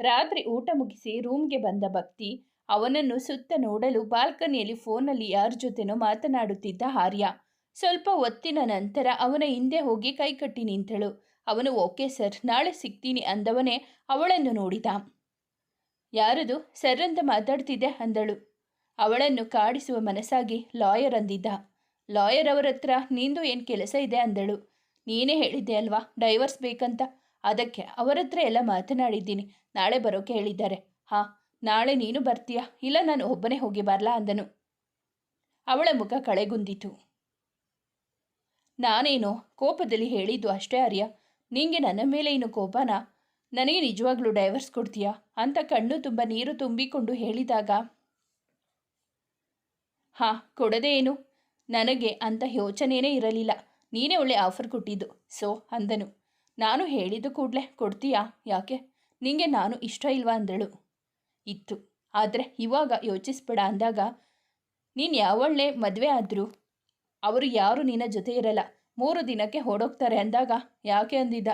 ರಾತ್ರಿ ಊಟ ಮುಗಿಸಿ ರೂಮ್ಗೆ ಬಂದ ಭಕ್ತಿ ಅವನನ್ನು ಸುತ್ತ ನೋಡಲು ಬಾಲ್ಕನಿಯಲ್ಲಿ ಫೋನಲ್ಲಿ ಯಾರ ಜೊತೆನೋ ಮಾತನಾಡುತ್ತಿದ್ದ ಆರ್ಯ. ಸ್ವಲ್ಪ ಹೊತ್ತಿನ ನಂತರ ಅವನ ಹಿಂದೆ ಹೋಗಿ ಕೈಕಟ್ಟಿ ನಿಂತಳು. ಅವನು, ಓಕೆ ಸರ್, ನಾಳೆ ಸಿಗ್ತೀನಿ ಅಂದವನೇ ಅವಳನ್ನು ನೋಡಿದ. ಯಾರದು? ಸರ್ ಅಂತ ಮಾತಾಡ್ತಿದ್ದೆ ಅಂದಳು. ಅವಳನ್ನು ಕಾಡಿಸುವ ಮನಸ್ಸಾಗಿ ಲಾಯರ್ ಅಂದಿದ್ದ. ಲಾಯರ್ ಅವರ ಹತ್ರ ನಿಂದು ಏನು ಕೆಲಸ ಇದೆ? ಅಂದಳು. ನೀನೇ ಹೇಳಿದ್ದೆ ಅಲ್ವಾ? ಡೈವರ್ಸ್ ಬೇಕಂತ? ಅದಕ್ಕೆ ಅವರ ಹತ್ರ ಎಲ್ಲ ಮಾತನಾಡಿದ್ದೀನಿ. ನಾಳೆ ಬರೋಕೆ ಹೇಳಿದ್ದಾರೆ. ಹಾಂ, ನಾಳೆ ನೀನು ಬರ್ತೀಯಾ? ಇಲ್ಲ, ನಾನು ಒಬ್ಬನೇ ಹೋಗಿ ಬರಲಾ ಅಂದನು. ಅವಳ ಮುಖ ಕಳೆಗುಂದಿತು. ನಾನೇನೋ ಕೋಪದಲ್ಲಿ ಹೇಳಿದ್ದು ಅಷ್ಟೇ ಅರ್ಯ. ನಿಂಗೆ ನನ್ನ ಮೇಲೆ ಇನ್ನು ಕೋಪನಾ? ನನಗೆ ನಿಜವಾಗ್ಲೂ ಡೈವರ್ಸ್ ಕೊಡ್ತೀಯಾ? ಅಂತ ಕಣ್ಣು ತುಂಬ ನೀರು ತುಂಬಿಕೊಂಡು ಹೇಳಿದಾಗ, ಹಾಂ, ಕೊಡದೆ ಏನು? ನನಗೆ ಅಂತ ಯೋಚನೆಯೇ ಇರಲಿಲ್ಲ. ನೀನೇ ಒಳ್ಳೆ ಆಫರ್ ಕೊಟ್ಟಿದ್ದು. ಸೊ, ಅಂದನು. ನಾನು ಹೇಳಿದ್ದು ಕೂಡಲೇ ಕೊಡ್ತೀಯಾ? ಯಾಕೆ? ನಿಂಗೆ ನಾನು ಇಷ್ಟ ಇಲ್ವಾ? ಅಂದಳು. ಇತ್ತು. ಆದರೆ ಇವಾಗ ಯೋಚಿಸ್ಬೇಡ ಅಂದಾಗ, ನೀನು ಯಾವಳ್ಳೆ ಮದುವೆ ಆದರೂ ಅವರು ಯಾರು ನಿನ್ನ ಜೊತೆ ಇರಲ್ಲ. ಮೂರು ದಿನಕ್ಕೆ ಓಡೋಗ್ತಾರೆ ಅಂದಾಗ ಯಾಕೆ ಅಂದಿದ್ದ?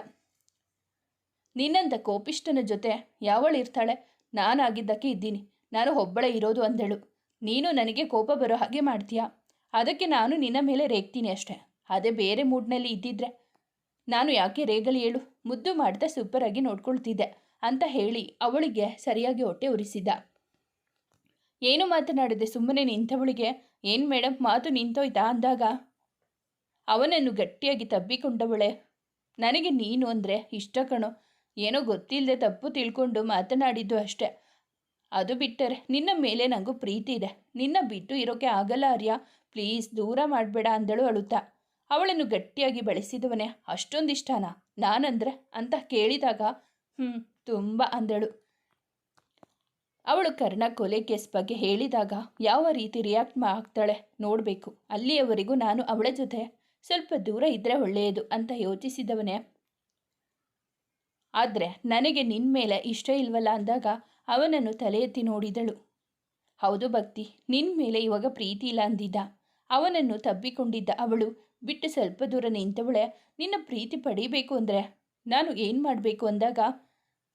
ನಿನ್ನಂತ ಕೋಪಿಷ್ಟನ ಜೊತೆ ಯಾವಳು ಇರ್ತಾಳೆ? ನಾನಾಗಿದ್ದಕ್ಕೆ ಇದ್ದೀನಿ. ನಾನು ಒಬ್ಬಳೇ ಇರೋದು ಅಂದಳು. ನೀನು ನನಗೆ ಕೋಪ ಬರೋ ಹಾಗೆ ಮಾಡ್ತೀಯಾ? ಅದಕ್ಕೆ ನಾನು ನಿನ್ನ ಮೇಲೆ ರೇಗ್ತೀನಿ ಅಷ್ಟೆ. ಅದೇ ಬೇರೆ ಮೂಡ್ನಲ್ಲಿ ಇದ್ದಿದ್ರೆ ನಾನು ಯಾಕೆ ರೇಗಲಿ ಹೇಳು ಮುದ್ದು ಮಾಡ್ತಾ ಸೂಪರಾಗಿ ನೋಡ್ಕೊಳ್ತಿದ್ದೆ ಅಂತ ಹೇಳಿ ಅವಳಿಗೆ ಸರಿಯಾಗಿ ಹೊಟ್ಟೆ ಉರಿಸಿದ್ದ ಏನು ಮಾತನಾಡಿದೆ ಸುಮ್ಮನೆ ನಿಂತವಳಿಗೆ? ಏನು ಮೇಡಮ್ ಮಾತು ನಿಂತೋಯ್ತಾ ಅಂದಾಗ? ಅವನನ್ನು ಗಟ್ಟಿಯಾಗಿ ತಬ್ಬಿಕೊಂಡವಳೆ. ನನಗೆ ನೀನು ಅಂದರೆ ಇಷ್ಟ ಕಣು. ಏನೋ ಗೊತ್ತಿಲ್ಲದೆ ತಪ್ಪು ತಿಳ್ಕೊಂಡು ಮಾತನಾಡಿದ್ದು ಅಷ್ಟೆ. ಅದು ಬಿಟ್ಟರೆ ನಿನ್ನ ಮೇಲೆ ನನಗೂ ಪ್ರೀತಿ ಇದೆ. ನಿನ್ನ ಬಿಟ್ಟು ಇರೋಕೆ ಆಗಲ್ಲ ಆರ್ಯ ಪ್ಲೀಸ್ ದೂರ ಮಾಡಬೇಡ ಅಂದಳು ಅಳುತ್ತಾ. ಅವಳನ್ನು ಗಟ್ಟಿಯಾಗಿ ಬೆಳೆಸಿದವನೇ ಅಷ್ಟೊಂದಿಷ್ಟಾನ? ನಾನಂದ್ರೆ? ಅಂತ ಕೇಳಿದಾಗ ಹ್ಞೂ ತುಂಬ ಅಂದಳು. ಅವಳು ಕರ್ಣ ಕೊಲೆ ಕೇಸ್ ಬಗ್ಗೆ ಹೇಳಿದಾಗ ಯಾವ ರೀತಿ ರಿಯಾಕ್ಟ್ ಆಗ್ತಾಳೆ ನೋಡಬೇಕು. ಅಲ್ಲಿಯವರೆಗೂ ನಾನು ಅವಳ ಜೊತೆ ಸ್ವಲ್ಪ ದೂರ ಇದ್ದರೆ ಒಳ್ಳೆಯದು ಅಂತ ಯೋಚಿಸಿದವನೇ. ಆದರೆ ನನಗೆ ನಿನ್ನ ಮೇಲೆ ಇಷ್ಟ ಇಲ್ವಲ್ಲ ಅಂದಾಗ ಅವನನ್ನು ತಲೆ ಎತ್ತಿ ನೋಡಿದಳು. ಹೌದು ಭಕ್ತಿ ನಿನ್ನ ಮೇಲೆ ಇವಾಗ ಪ್ರೀತಿ ಇಲ್ಲ ಅಂದಿದ್ದ. ಅವನನ್ನು ತಬ್ಬಿಕೊಂಡಿದ್ದ ಅವಳು ಬಿಟ್ಟು ಸ್ವಲ್ಪ ದೂರ ನಿಂತವಳೆ, ನಿನ್ನ ಪ್ರೀತಿ ಪಡೀಬೇಕು ಅಂದರೆ ನಾನು ಏನು ಮಾಡಬೇಕು ಅಂದಾಗ?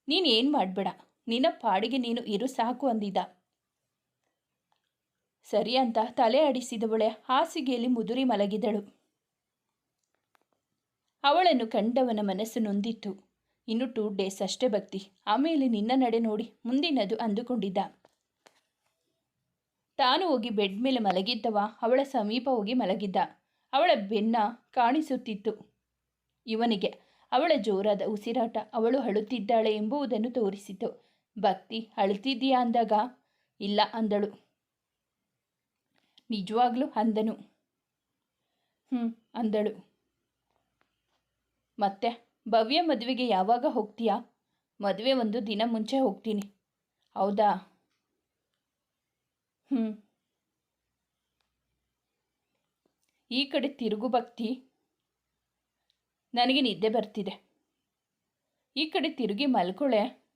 ನೀನು ಏನು ಮಾಡಬೇಡ, ನಿನ್ನ ಪಾಡಿಗೆ ನೀನು ಇರು ಸಾಕು ಅಂದಿದ್ದ. ಸರಿ ಅಂತ ತಲೆ ಆಡಿಸಿದವಳೆ ಹಾಸಿಗೆಯಲ್ಲಿ ಮುದುರಿ ಮಲಗಿದಳು. ಅವಳನ್ನು ಕಂಡವನ ಮನಸ್ಸು ನೊಂದಿತ್ತು. ಇನ್ನು ಟೂ ಡೇಸ್ ಅಷ್ಟೇ ಭಕ್ತಿ, ಆಮೇಲೆ ನಿನ್ನ ನಡೆ ನೋಡಿ ಮುಂದಿನದು ಅಂದುಕೊಂಡಿದ್ದ. ತಾನು ಹೋಗಿ ಬೆಡ್ ಮೇಲೆ ಮಲಗಿದ್ದವ? ಅವಳ ಸಮೀಪ ಹೋಗಿ ಮಲಗಿದ್ದ. ಅವಳ ಬೆನ್ನ ಕಾಣಿಸುತ್ತಿತ್ತು. ಇವನಿಗೆ ಅವಳ ಜೋರಾದ ಉಸಿರಾಟ ಅವಳು ಅಳುತ್ತಿದ್ದಾಳೆ ಎಂಬುದನ್ನು ತೋರಿಸಿತು. ಭಕ್ತಿ ಅಳುತ್ತಿದ್ದೀಯಾ ಅಂದಾಗ? ಇಲ್ಲ ಅಂದಳು. ನಿಜವಾಗ್ಲೂ ಅಂದನು. ಹ್ಞೂ ಅಂದಳು. ಮತ್ತೆ, ಭವ್ಯ ಮದುವೆಗೆ ಯಾವಾಗ ಹೋಗ್ತೀಯಾ? ಮದುವೆ ಒಂದು ದಿನ ಮುಂಚೆ ಹೋಗ್ತೀನಿ. ಹೌದಾ? ಹ್ಞೂ ಈ ಕಡೆ ತಿರುಗು ಭಕ್ತಿ. ನನಗೆ ನಿದ್ದೆ ಬರ್ತಿದೆ. ಈ ಕಡೆ ತಿರುಗಿ ಮಲ್ಕೊಳೆ.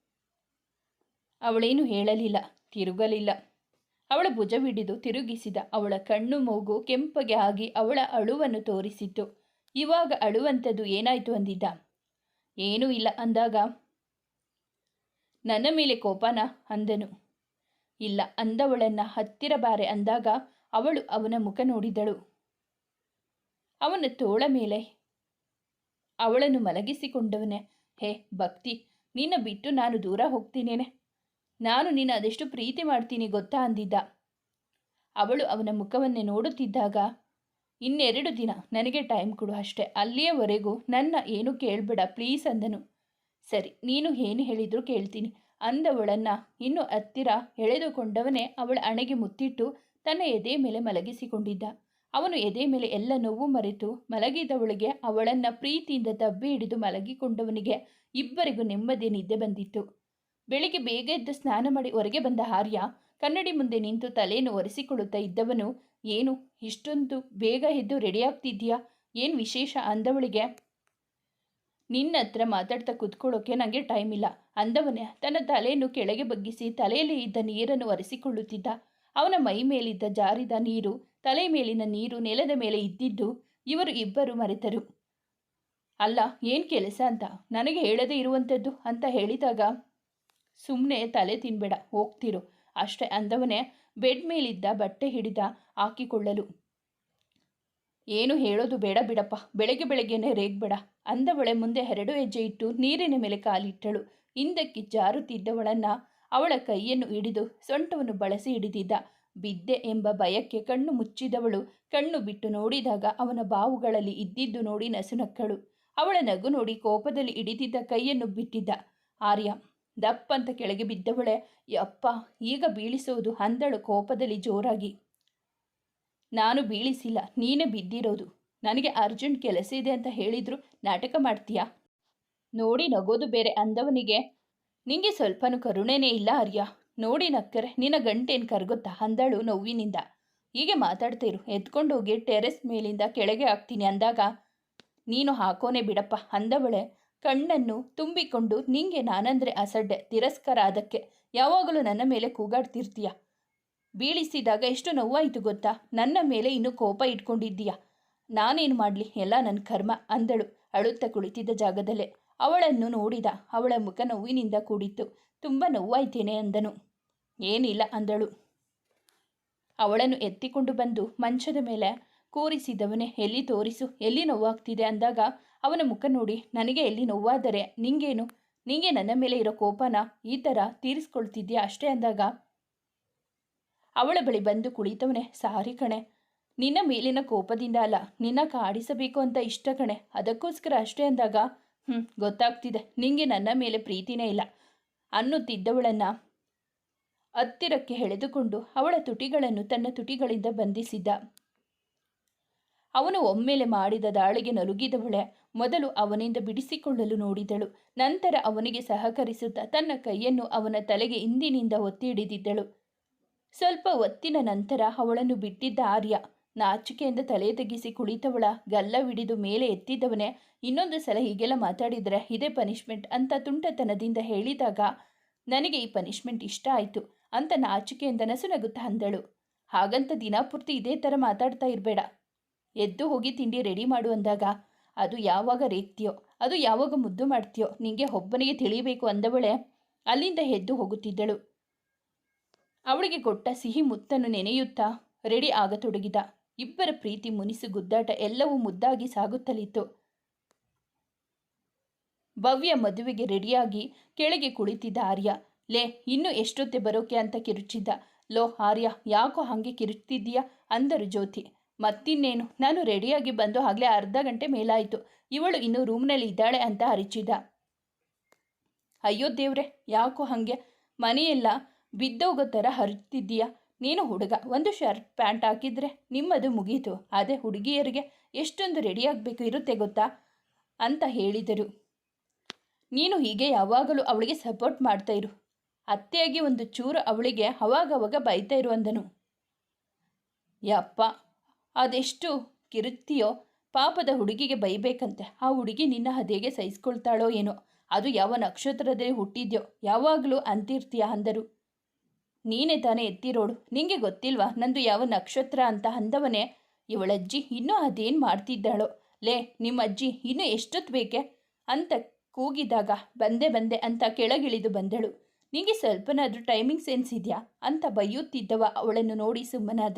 ಅವಳೇನು ಹೇಳಲಿಲ್ಲ, ತಿರುಗಲಿಲ್ಲ. ಅವಳ ಭುಜವಿಡಿದು ತಿರುಗಿಸಿದ ಅವಳ ಕಣ್ಣು ಮೂಗು ಕೆಂಪಗೆ ಆಗಿ ಅವಳ ಅಳುವನ್ನು ತೋರಿಸಿತ್ತು. ಇವಾಗ ಅಳುವಂಥದ್ದು ಏನಾಯಿತು ಅಂದಿದ್ದ? ಏನೂ ಇಲ್ಲ ಅಂದಾಗ. ನನ್ನ ಮೇಲೆ ಕೋಪನ? ಅಂದನು. ಇಲ್ಲ, ಅಂದವಳನ್ನು ಹತ್ತಿರ ಬಾರೆ ಅಂದಾಗ ಅವಳು ಅವನ ಮುಖ ನೋಡಿದಳು. ಅವನ ತೋಳ ಮೇಲೆ. ಅವಳನ್ನು ಮಲಗಿಸಿಕೊಂಡವನೇ, ಹೇ ಭಕ್ತಿ, ನಿನ್ನ ಬಿಟ್ಟು ನಾನು ದೂರ ಹೋಗ್ತೀನೇನೆ? ನಾನು ನಿನ್ನ ಅದೆಷ್ಟು ಪ್ರೀತಿ ಮಾಡ್ತೀನಿ ಗೊತ್ತಾ? ಅಂದಿದ್ದ. ಅವಳು ಅವನ ಮುಖವನ್ನೇ ನೋಡುತ್ತಿದ್ದಾಗ, ಇನ್ನೆರಡು ದಿನ, ನನಗೆ ಟೈಮ್ ಕೊಡು ಅಷ್ಟೇ, ಅಲ್ಲಿಯವರೆಗೂ ನನ್ನ ಏನು ಕೇಳಬೇಡ ಪ್ಲೀಸ್ ಅಂದನು. ಸರಿ, ನೀನು ಏನು ಹೇಳಿದರೂ ಕೇಳ್ತೀನಿ. ಅಂದವಳನ್ನು ಇನ್ನು ಹತ್ತಿರ ಎಳೆದುಕೊಂಡವನೇ ಅವಳ ಅಣೆಗೆ ಮುತ್ತಿಟ್ಟು ತನ್ನ ಎದೆ ಮೇಲೆ ಮಲಗಿಸಿಕೊಂಡಿದ್ದ. ಅವನು ಎದೆ ಮೇಲೆ ಎಲ್ಲ ನೋವು ಮರೆತು ಮಲಗಿದವಳಿಗೆ ಅವಳನ್ನು ಪ್ರೀತಿಯಿಂದ ತಬ್ಬಿ ಹಿಡಿದು ಮಲಗಿಕೊಂಡವನಿಗೆ ಇಬ್ಬರಿಗೂ ನೆಮ್ಮದಿ ನಿದ್ದೆ ಬಂದಿತ್ತು. ಬೆಳಿಗ್ಗೆ ಬೇಗ ಎದ್ದು ಸ್ನಾನ ಮಾಡಿ ಹೊರಗೆ ಬಂದ ಆರ್ಯ ಕನ್ನಡಿ ಮುಂದೆ ನಿಂತು ತಲೆಯನ್ನು ಒರೆಸಿಕೊಳ್ಳುತ್ತಾ ಇದ್ದವನು, ಏನು, ಇಷ್ಟೊಂದು ಬೇಗ ಎದ್ದು ರೆಡಿಯಾಗ್ತಿದ್ಯಾ ಏನು ವಿಶೇಷ? ಅಂದವಳಿಗೆ, ನಿನ್ನ ಹತ್ರ ಮಾತಾಡ್ತಾ ಕೂತ್ಕೊಳ್ಳೋಕೆ ನನಗೆ ಟೈಮ್ ಇಲ್ಲ. ಅಂದವನೇ, ತನ್ನ ತಲೆಯನ್ನು ಕೆಳಗೆ ಬಗ್ಗಿಸಿ ತಲೆಯಲ್ಲಿ ಇದ್ದ ನೀರನ್ನು ಒರೆಸಿಕೊಳ್ಳುತ್ತಿದ್ದ. ಅವನ ಮೈ ಮೇಲಿದ್ದ ಜಾರಿದ ನೀರು ತಲೆ ಮೇಲಿನ ನೀರು ನೆಲದ ಮೇಲೆ ಇದ್ದಿದ್ದು ಇವರು ಇಬ್ಬರು ಮರೆತರು. ಅಲ್ಲ, ಏನು ಕೆಲಸ ಅಂತ? ನನಗೆ ಹೇಳದೇ ಇರುವಂಥದ್ದು ಅಂತ ಹೇಳಿದಾಗ ಸುಮ್ಮನೆ ತಲೆ ತಿನ್ಬೇಡ, ಹೋಗ್ತಿರು. ಅಷ್ಟೇ ಅಂದವನೇ ಬೆಡ್ ಮೇಲಿದ್ದ ಬಟ್ಟೆ ಹಿಡಿದ ಹಾಕಿಕೊಳ್ಳಲು. ಏನು ಹೇಳೋದು ಬೇಡ ಬಿಡಪ್ಪ, ಬೆಳಗ್ಗೆ ಬೆಳಗ್ಗೆನೆ ರೇಗ್ಬೇಡ ಅಂದವಳೆ ಮುಂದೆ ಎರಡು ಹೆಜ್ಜೆ ಇಟ್ಟು ನೀರಿನ ಮೇಲೆ ಕಾಲಿಟ್ಟಳು. ಹಿಂದಕ್ಕೆ ಜಾರುತ್ತಿದ್ದವಳನ್ನ ಅವಳ ಕೈಯನ್ನು ಹಿಡಿದು ಸೊಂಟವನ್ನು ಬಳಸಿ ಹಿಡಿದಿದ್ದ ಬಿದ್ದೆ ಎಂಬ ಭಯಕ್ಕೆ ಕಣ್ಣು ಮುಚ್ಚಿದವಳು. ಕಣ್ಣು ಬಿಟ್ಟು ನೋಡಿದಾಗ ಅವನ ಬಾವುಗಳಲ್ಲಿ ಇದ್ದಿದ್ದು ನೋಡಿ ನಸುನಕ್ಕಳು. ಅವಳ ನಗು ನೋಡಿ ಕೋಪದಲ್ಲಿ ಹಿಡಿದಿದ್ದ ಕೈಯನ್ನು ಬಿಟ್ಟಿದ್ದ. ಆರ್ಯ, ದಪ್ಪಂತ ಕೆಳಗೆ ಬಿದ್ದವಳೆ, ಯಪ್ಪ, ಈಗ ಬೀಳಿಸೋದು ಅಂದಳು ಕೋಪದಲ್ಲಿ ಜೋರಾಗಿ. ನಾನು ಬೀಳಿಸಿಲ್ಲ, ನೀನೇ ಬಿದ್ದಿರೋದು. ನನಗೆ ಅರ್ಜೆಂಟ್ ಕೆಲಸ ಇದೆ ಅಂತ ಹೇಳಿದ್ರು, ನಾಟಕ ಮಾಡ್ತೀಯಾ? ನೋಡಿ ನಗೋದು ಬೇರೆ ಅಂದವನಿಗೆ, ನಿಂಗೆ ಸ್ವಲ್ಪನೂ ಕರುಣೆನೇ ಇಲ್ಲ ಆರ್ಯ? ನೋಡಿ ನಕ್ಕರೆ, ನಿನ್ನ ಗಂಟೇನು ಕರಗುತ್ತಾ ಅಂದಳು ನೋವಿನಿಂದ. ಹೀಗೆ ಮಾತಾಡ್ತಾ ಇರು ಎತ್ಕೊಂಡು ಹೋಗಿ ಟೆರೆಸ್ ಮೇಲಿಂದ ಕೆಳಗೆ ಹಾಕ್ತೀನಿ ಅಂದಾಗ, ನೀನು ಹಾಕೋನೆ ಬಿಡಪ್ಪ ಅಂದವಳೆ. ಕಣ್ಣನ್ನು ತುಂಬಿಕೊಂಡು, ನಿಂಗೆ ನಾನಂದ್ರೆ ಅಸಡ್ಡೆ, ತಿರಸ್ಕಾರ ಅದಕ್ಕೆ. ಯಾವಾಗಲೂ ನನ್ನ ಮೇಲೆ ಕೂಗಾಡ್ತಿರ್ತೀಯ? ಬೀಳಿಸಿದಾಗ ಎಷ್ಟು ನೋವಾಯಿತು ಗೊತ್ತಾ? ನನ್ನ ಮೇಲೆ ಇನ್ನೂ ಕೋಪ ಇಟ್ಕೊಂಡಿದ್ದೀಯ? ನಾನೇನು ಮಾಡಲಿ? ಎಲ್ಲ ನನ್ನ ಕರ್ಮ, ಅಂದಳು ಅಳುತ್ತಾ ಕುಳಿತಿದ್ದ ಜಾಗದಲ್ಲೇ. ಅವಳನ್ನು ನೋಡಿದ ಅವಳ ಮುಖ ನೋವಿನಿಂದ ಕೂಡಿತ್ತು. ತುಂಬ ನೋವಾಯ್ತೇನೆ ಅಂದನು. ಏನಿಲ್ಲ ಅಂದಳು. ಅವಳನ್ನು ಎತ್ತಿಕೊಂಡು ಬಂದು ಮಂಚದ ಮೇಲೆ ಕೂರಿಸಿದವನೇ, ಎಲ್ಲಿ ತೋರಿಸು? ಎಲ್ಲಿ ನೋವಾಗ್ತಿದೆ? ಅಂದಾಗ ಅವನ ಮುಖ ನೋಡಿ, ನನಗೆ ಎಲ್ಲಿ ನೋವಾದರೆ? ನಿಂಗೇನು? ನಿಂಗೆ ನನ್ನ ಮೇಲೆ ಇರೋ ಕೋಪನ ಈ ಥರ ತೀರಿಸ್ಕೊಳ್ತಿದ್ಯಾ ಅಷ್ಟೇ? ಅಂದಾಗ, ಅವಳ ಬಳಿ ಬಂದು ಕುಳಿತವನೇ, ಸಾರಿ ಕಣೆ, ನಿನ್ನ ಮೇಲಿನ ಕೋಪದಿಂದ ಅಲ್ಲ, ನಿನ್ನ ಕಾಡಿಸಬೇಕು ಅಂತ ಇಷ್ಟ ಕಣೆ, ಅದಕ್ಕೋಸ್ಕರ ಅಷ್ಟೇ ಅಂದಾಗ ಹ್ಞೂ ಗೊತ್ತಾಗ್ತಿದೆ. ನಿಂಗೆ ನನ್ನ ಮೇಲೆ ಪ್ರೀತಿನೇ ಇಲ್ಲ. ಅನ್ನುತ್ತಿದ್ದವಳನ್ನು ಹತ್ತಿರಕ್ಕೆ ಎಳೆದುಕೊಂಡು ಅವಳ ತುಟಿಗಳನ್ನು ತನ್ನ ತುಟಿಗಳಿಂದ ಬಂಧಿಸಿದ್ದ. ಅವನು ಒಮ್ಮೆಲೆ ಮಾಡಿದ ದಾಳಿಗೆ ನಲುಗಿದವಳೆ. ಮೊದಲು ಅವನಿಂದ ಬಿಡಿಸಿಕೊಳ್ಳಲು ನೋಡಿದಳು. ನಂತರ ಅವನಿಗೆ ಸಹಕರಿಸುತ್ತಾ ತನ್ನ ಕೈಯನ್ನು ಅವನ ತಲೆಗೆ ಹಿಂದಿನಿಂದ ಒತ್ತಿ ಹಿಡಿದಿದ್ದಳು ಸ್ವಲ್ಪ ಒತ್ತಿನ ನಂತರ ಅವಳನ್ನು ಬಿಟ್ಟಿದ್ದ ಆರ್ಯ. ನಾಚಿಕೆಯಿಂದ ತಲೆ ತೆಗಿಸಿ ಕುಳಿತವಳ ಗಲ್ಲವಿಡಿದು ಮೇಲೆ ಎತ್ತಿದ್ದವನೇ ಇನ್ನೊಂದು ಸಲ ಹೀಗೆಲ್ಲ ಮಾತಾಡಿದರೆ ಇದೇ ಪನಿಷ್ಮೆಂಟ್ ಅಂತ ತುಂಟತನದಿಂದ ಹೇಳಿದಾಗ, ನನಗೆ ಈ ಪನಿಷ್ಮೆಂಟ್ ಇಷ್ಟ ಆಯಿತು ಅಂತ ನಾಚಿಕೆಯಿಂದ ನಸುನಗುತ್ತಾ ಅಂದಳು. ಹಾಗಂತ ದಿನಪೂರ್ತಿ ಇದೇ ಥರ ಮಾತಾಡ್ತಾ ಇರಬೇಡ. ಎದ್ದು ಹೋಗಿ ತಿಂಡಿ ರೆಡಿ ಮಾಡು ಅಂದಾಗ, ಅದು ಯಾವಾಗ ರೇಗ್ತೀಯೋ, ಅದು ಯಾವಾಗ ಮುದ್ದು ಮಾಡ್ತೀಯೋ, ನಿಂಗೆ ಒಬ್ಬನಿಗೆ ತಿಳಿಯಬೇಕು ಅಂದವಳೆ ಅಲ್ಲಿಂದ ಎದ್ದು ಹೋಗುತ್ತಿದ್ದಳು. ಅವಳಿಗೆ ಕೊಟ್ಟ ಸಿಹಿ ಮುತ್ತನ್ನು ನೆನೆಯುತ್ತಾ ರೆಡಿ ಆಗತೊಡಗಿದ. ಇಬ್ಬರ ಪ್ರೀತಿ ಮುನಿಸು ಗುದ್ದಾಟ ಎಲ್ಲವೂ ಮುದ್ದಾಗಿ ಸಾಗುತ್ತಲಿತ್ತು. ಭವ್ಯ ಮದುವೆಗೆ ರೆಡಿಯಾಗಿ ಕೆಳಗೆ ಕುಳಿತಿದ್ದ ಆರ್ಯ, ಲೇ, ಇನ್ನು ಎಷ್ಟೊತ್ತೆ ಬರೋಕೆ ಅಂತ ಕಿರುಚಿದ್ದ. ಲೋ, ಆರ್ಯ, ಯಾಕೋ ಹಾಗೆ ಕಿರುಚ್ತಿದ್ದೀಯಾ ಅಂದರು ಜ್ಯೋತಿ. ಮತ್ತಿನ್ನೇನು, ನಾನು ರೆಡಿಯಾಗಿ ಬಂದು ಆಗಲೇ ಅರ್ಧ ಗಂಟೆ ಮೇಲಾಯಿತು. ಇವಳು ಇನ್ನು ರೂಮ್ನಲ್ಲಿ ಇದ್ದಾಳೆ ಅಂತ ಹರಿಚಿದ ಅಯ್ಯೋ ದೇವ್ರೆ, ಯಾಕೋ ಹಾಗೆ? ಮನೆಯೆಲ್ಲ ಬಿದ್ದೋಗೋ ಥರ ಹರಿತಿದ್ದೀಯಾ ನೀನು ಹುಡುಗ, ಒಂದು ಶರ್ಟ್ ಪ್ಯಾಂಟ್ ಹಾಕಿದ್ರೆ ನಿಮ್ಮದು ಮುಗೀತು. ಅದೇ ಹುಡುಗಿಯರಿಗೆ ಎಷ್ಟೊಂದು ರೆಡಿಯಾಗಬೇಕು ಇರುತ್ತೆ ಗೊತ್ತಾ? ಅಂತ ಹೇಳಿದರು. ನೀನು ಹೀಗೆ ಯಾವಾಗಲೂ ಅವಳಿಗೆ ಸಪೋರ್ಟ್ ಮಾಡ್ತಾ ಇರು. ಅತ್ತೆಯಾಗಿ ಒಂದು ಚೂರು ಅವಳಿಗೆ ಅವಾಗವಾಗ ಬೈತಾ ಇರು ಅಂದನು. ಯಪ್ಪ, ಅದೆಷ್ಟು ಕಿರುತ್ತಿಯೋ ಪಾಪದ ಹುಡುಗಿಗೆ ಬೈಬೇಕಂತೆ. ಆ ಹುಡುಗಿ ನಿನ್ನ ಹದೆಗೆ ಸಹಿಸ್ಕೊಳ್ತಾಳೋ ಏನೋ. ಅದು ಯಾವ ನಕ್ಷತ್ರದಲ್ಲಿ ಹುಟ್ಟಿದ್ಯೋ ಯಾವಾಗಲೂ ಅಂತಿರ್ತೀಯ ಅಂದರು. ನೀನೇ ತಾನೇ ಎತ್ತಿರೋಡು ನಿಂಗೆ ಗೊತ್ತಿಲ್ವಾ? ನಂದು ಯಾವ ನಕ್ಷತ್ರ ಅಂತ ಅಂದವನೇ ಇವಳಜ್ಜಿ. ಇನ್ನೂ ಅದೇನು ಮಾಡ್ತಿದ್ದಾಳೋ? ಲೇ ನಿಮ್ಮ ಅಜ್ಜಿ ಇನ್ನೂ ಎಷ್ಟೊತ್ತು ಬೇಕೆ? ಅಂತ ಕೂಗಿದಾಗ ಬಂದೆ ಬಂದೆ ಅಂತ ಕೆಳಗಿಳಿದು ಬಂದಳು. ನಿಂಗೆ ಸ್ವಲ್ಪನಾದರೂ ಟೈಮಿಂಗ್ ಸೆನ್ಸ್ ಇದೆಯಾ? ಅಂತ ಬೈಯುತ್ತಿದ್ದವ ಅವಳನ್ನು ನೋಡಿ ಸುಮ್ಮನಾದ.